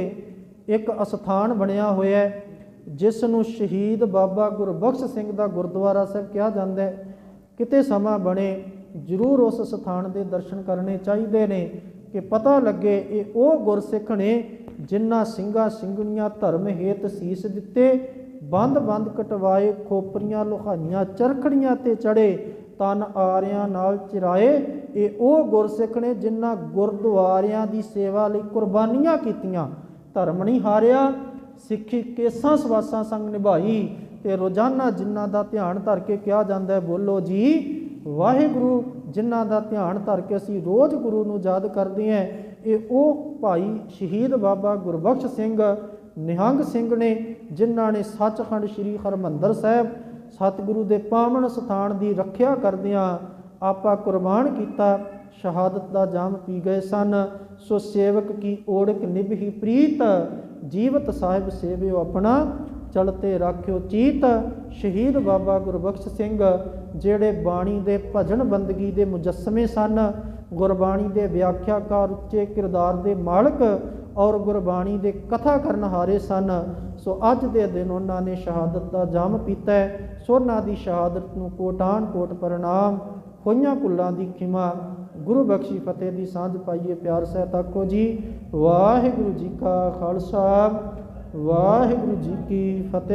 ਇੱਕ ਅਸਥਾਨ ਬਣਿਆ ਹੋਇਆ ਹੈ, ਜਿਸ ਨੂੰ ਸ਼ਹੀਦ ਬਾਬਾ ਗੁਰਬਖਸ਼ ਸਿੰਘ ਦਾ ਗੁਰਦੁਆਰਾ ਸਾਹਿਬ ਕਿਹਾ ਜਾਂਦਾ ਹੈ। ਕਿਤੇ ਸਮਾਂ ਬਣੇ, ਜ਼ਰੂਰ ਉਸ ਸਥਾਨ ਦੇ ਦਰਸ਼ਨ ਕਰਨੇ ਚਾਹੀਦੇ ਨੇ ਕਿ ਪਤਾ ਲੱਗੇ ਇਹ ਉਹ ਗੁਰਸਿੱਖ ਨੇ ਜਿਨ੍ਹਾਂ ਸਿੰਘਾਂ ਸਿੰਘਣੀਆਂ ਧਰਮ ਹੇਤ ਸੀਸ ਦਿੱਤੇ, ਬੰਦ-ਬੰਦ ਕਟਵਾਏ, ਖੋਪਰੀਆਂ ਲੋਹਾਈਆਂ ਚਰਖੜੀਆਂ ਤੇ ਚੜੇ ਤਨ ਆਰਿਆਂ ਨਾਲ ਚਿਰਾਏ, ਇਹ ਉਹ ਗੁਰਸਿੱਖ ਨੇ ਜਿਨ੍ਹਾਂ ਗੁਰਦੁਆਰਿਆਂ ਦੀ ਸੇਵਾ ਲਈ ਕੁਰਬਾਨੀਆਂ ਕੀਤੀਆਂ। ਧਰਮ ਨਹੀਂ ਹਾਰਿਆ, ਸਿੱਖੀ ਕੇਸਾਂ ਸਵਾਸਾਂ ਸੰਗ ਨਿਭਾਈ ਤੇ ਰੋਜ਼ਾਨਾ ਜਿਨ੍ਹਾਂ ਦਾ ਧਿਆਨ ਧਰ ਕੇ ਕਿਹਾ ਜਾਂਦਾ ਹੈ, ਬੋਲੋ ਜੀ, ਵਾਹਿਗੁਰੂ, ਜਿਨ੍ਹਾਂ ਦਾ ਧਿਆਨ ਧਰ ਕੇ ਅਸੀਂ ਰੋਜ਼ ਗੁਰੂ ਨੂੰ ਯਾਦ ਕਰਦੇ ਹਾਂ, ਇਹ ਉਹ ਭਾਈ ਸ਼ਹੀਦ ਬਾਬਾ ਗੁਰਬਖਸ਼ ਸਿੰਘ, ਨਿਹੰਗ ਸਿੰਘ ਨੇ, ਜਿਨ੍ਹਾਂ ਨੇ ਸੱਚਖੰਡ ਸ੍ਰੀ ਹਰਮੰਦਰ ਸਾਹਿਬ ਸਤਿਗੁਰੂ ਦੇ ਪਾਵਨ ਸਥਾਨ ਦੀ ਰੱਖਿਆ ਕਰਦਿਆਂ ਆਪਾ ਕੁਰਬਾਨ ਕੀਤਾ। ਸ਼ਹਾਦਤ ਦਾ ਜਾਮ ਪੀ ਗਏ ਸਨ। ਸੋ ਸੇਵਕ ਕੀ ਓੜਕ ਨਿਭਹੀ ਪ੍ਰੀਤ। ਜੀਵਤ ਸਾਹਿਬ ਸੇਵਿਓ ਆਪਣਾ। ਚਲਤੇ ਰਾਖਿਓ ਚੀਤ। ਸ਼ਹੀਦ ਬਾਬਾ ਗੁਰਬਖਸ਼ ਸਿੰਘ, ਜਿਹੜੇ ਬਾਣੀ ਦੇ ਭਜਨ ਬੰਦਗੀ ਦੇ ਮੁਜੱਸਮੇ ਸਨ। ਗੁਰਬਾਣੀ ਦੇ ਵਿਆਖਿਆਕਾਰ ਉੱਚੇ ਕਿਰਦਾਰ ਦੇ ਮਾਲਕ ਔਰ ਗੁਰਬਾਣੀ ਦੇ ਕਥਾ ਕਰਨ ਹਾਰੇ ਸਨ। ਸੋ ਅੱਜ ਦੇ ਦਿਨ ਉਹਨਾਂ ਨੇ ਸ਼ਹਾਦਤ ਦਾ ਜਾਮ ਪੀਤਾ ਹੈ। ਸੋ ਉਹਨਾਂ ਦੀ ਸ਼ਹਾਦਤ ਨੂੰ ਕੋਟਾਨ ਕੋਟ ਪ੍ਰਣਾਮ। ਹੋਈਆਂ ਭੁੱਲਾਂ ਦੀ ਖਿਮਾ। ਗੁਰੂ ਬਖਸ਼ੀ ਫਤਿਹ ਦੀ ਸਾਂਝ ਪਾਈਏ ਪਿਆਰ ਸਹਿਤ ਆਖੋ ਜੀ। ਵਾਹਿਗੁਰੂ ਜੀ ਕਾ ਖਾਲਸਾ। ਵਾਹਿਗੁਰੂ ਜੀ ਕੀ ਫਤਿਹ।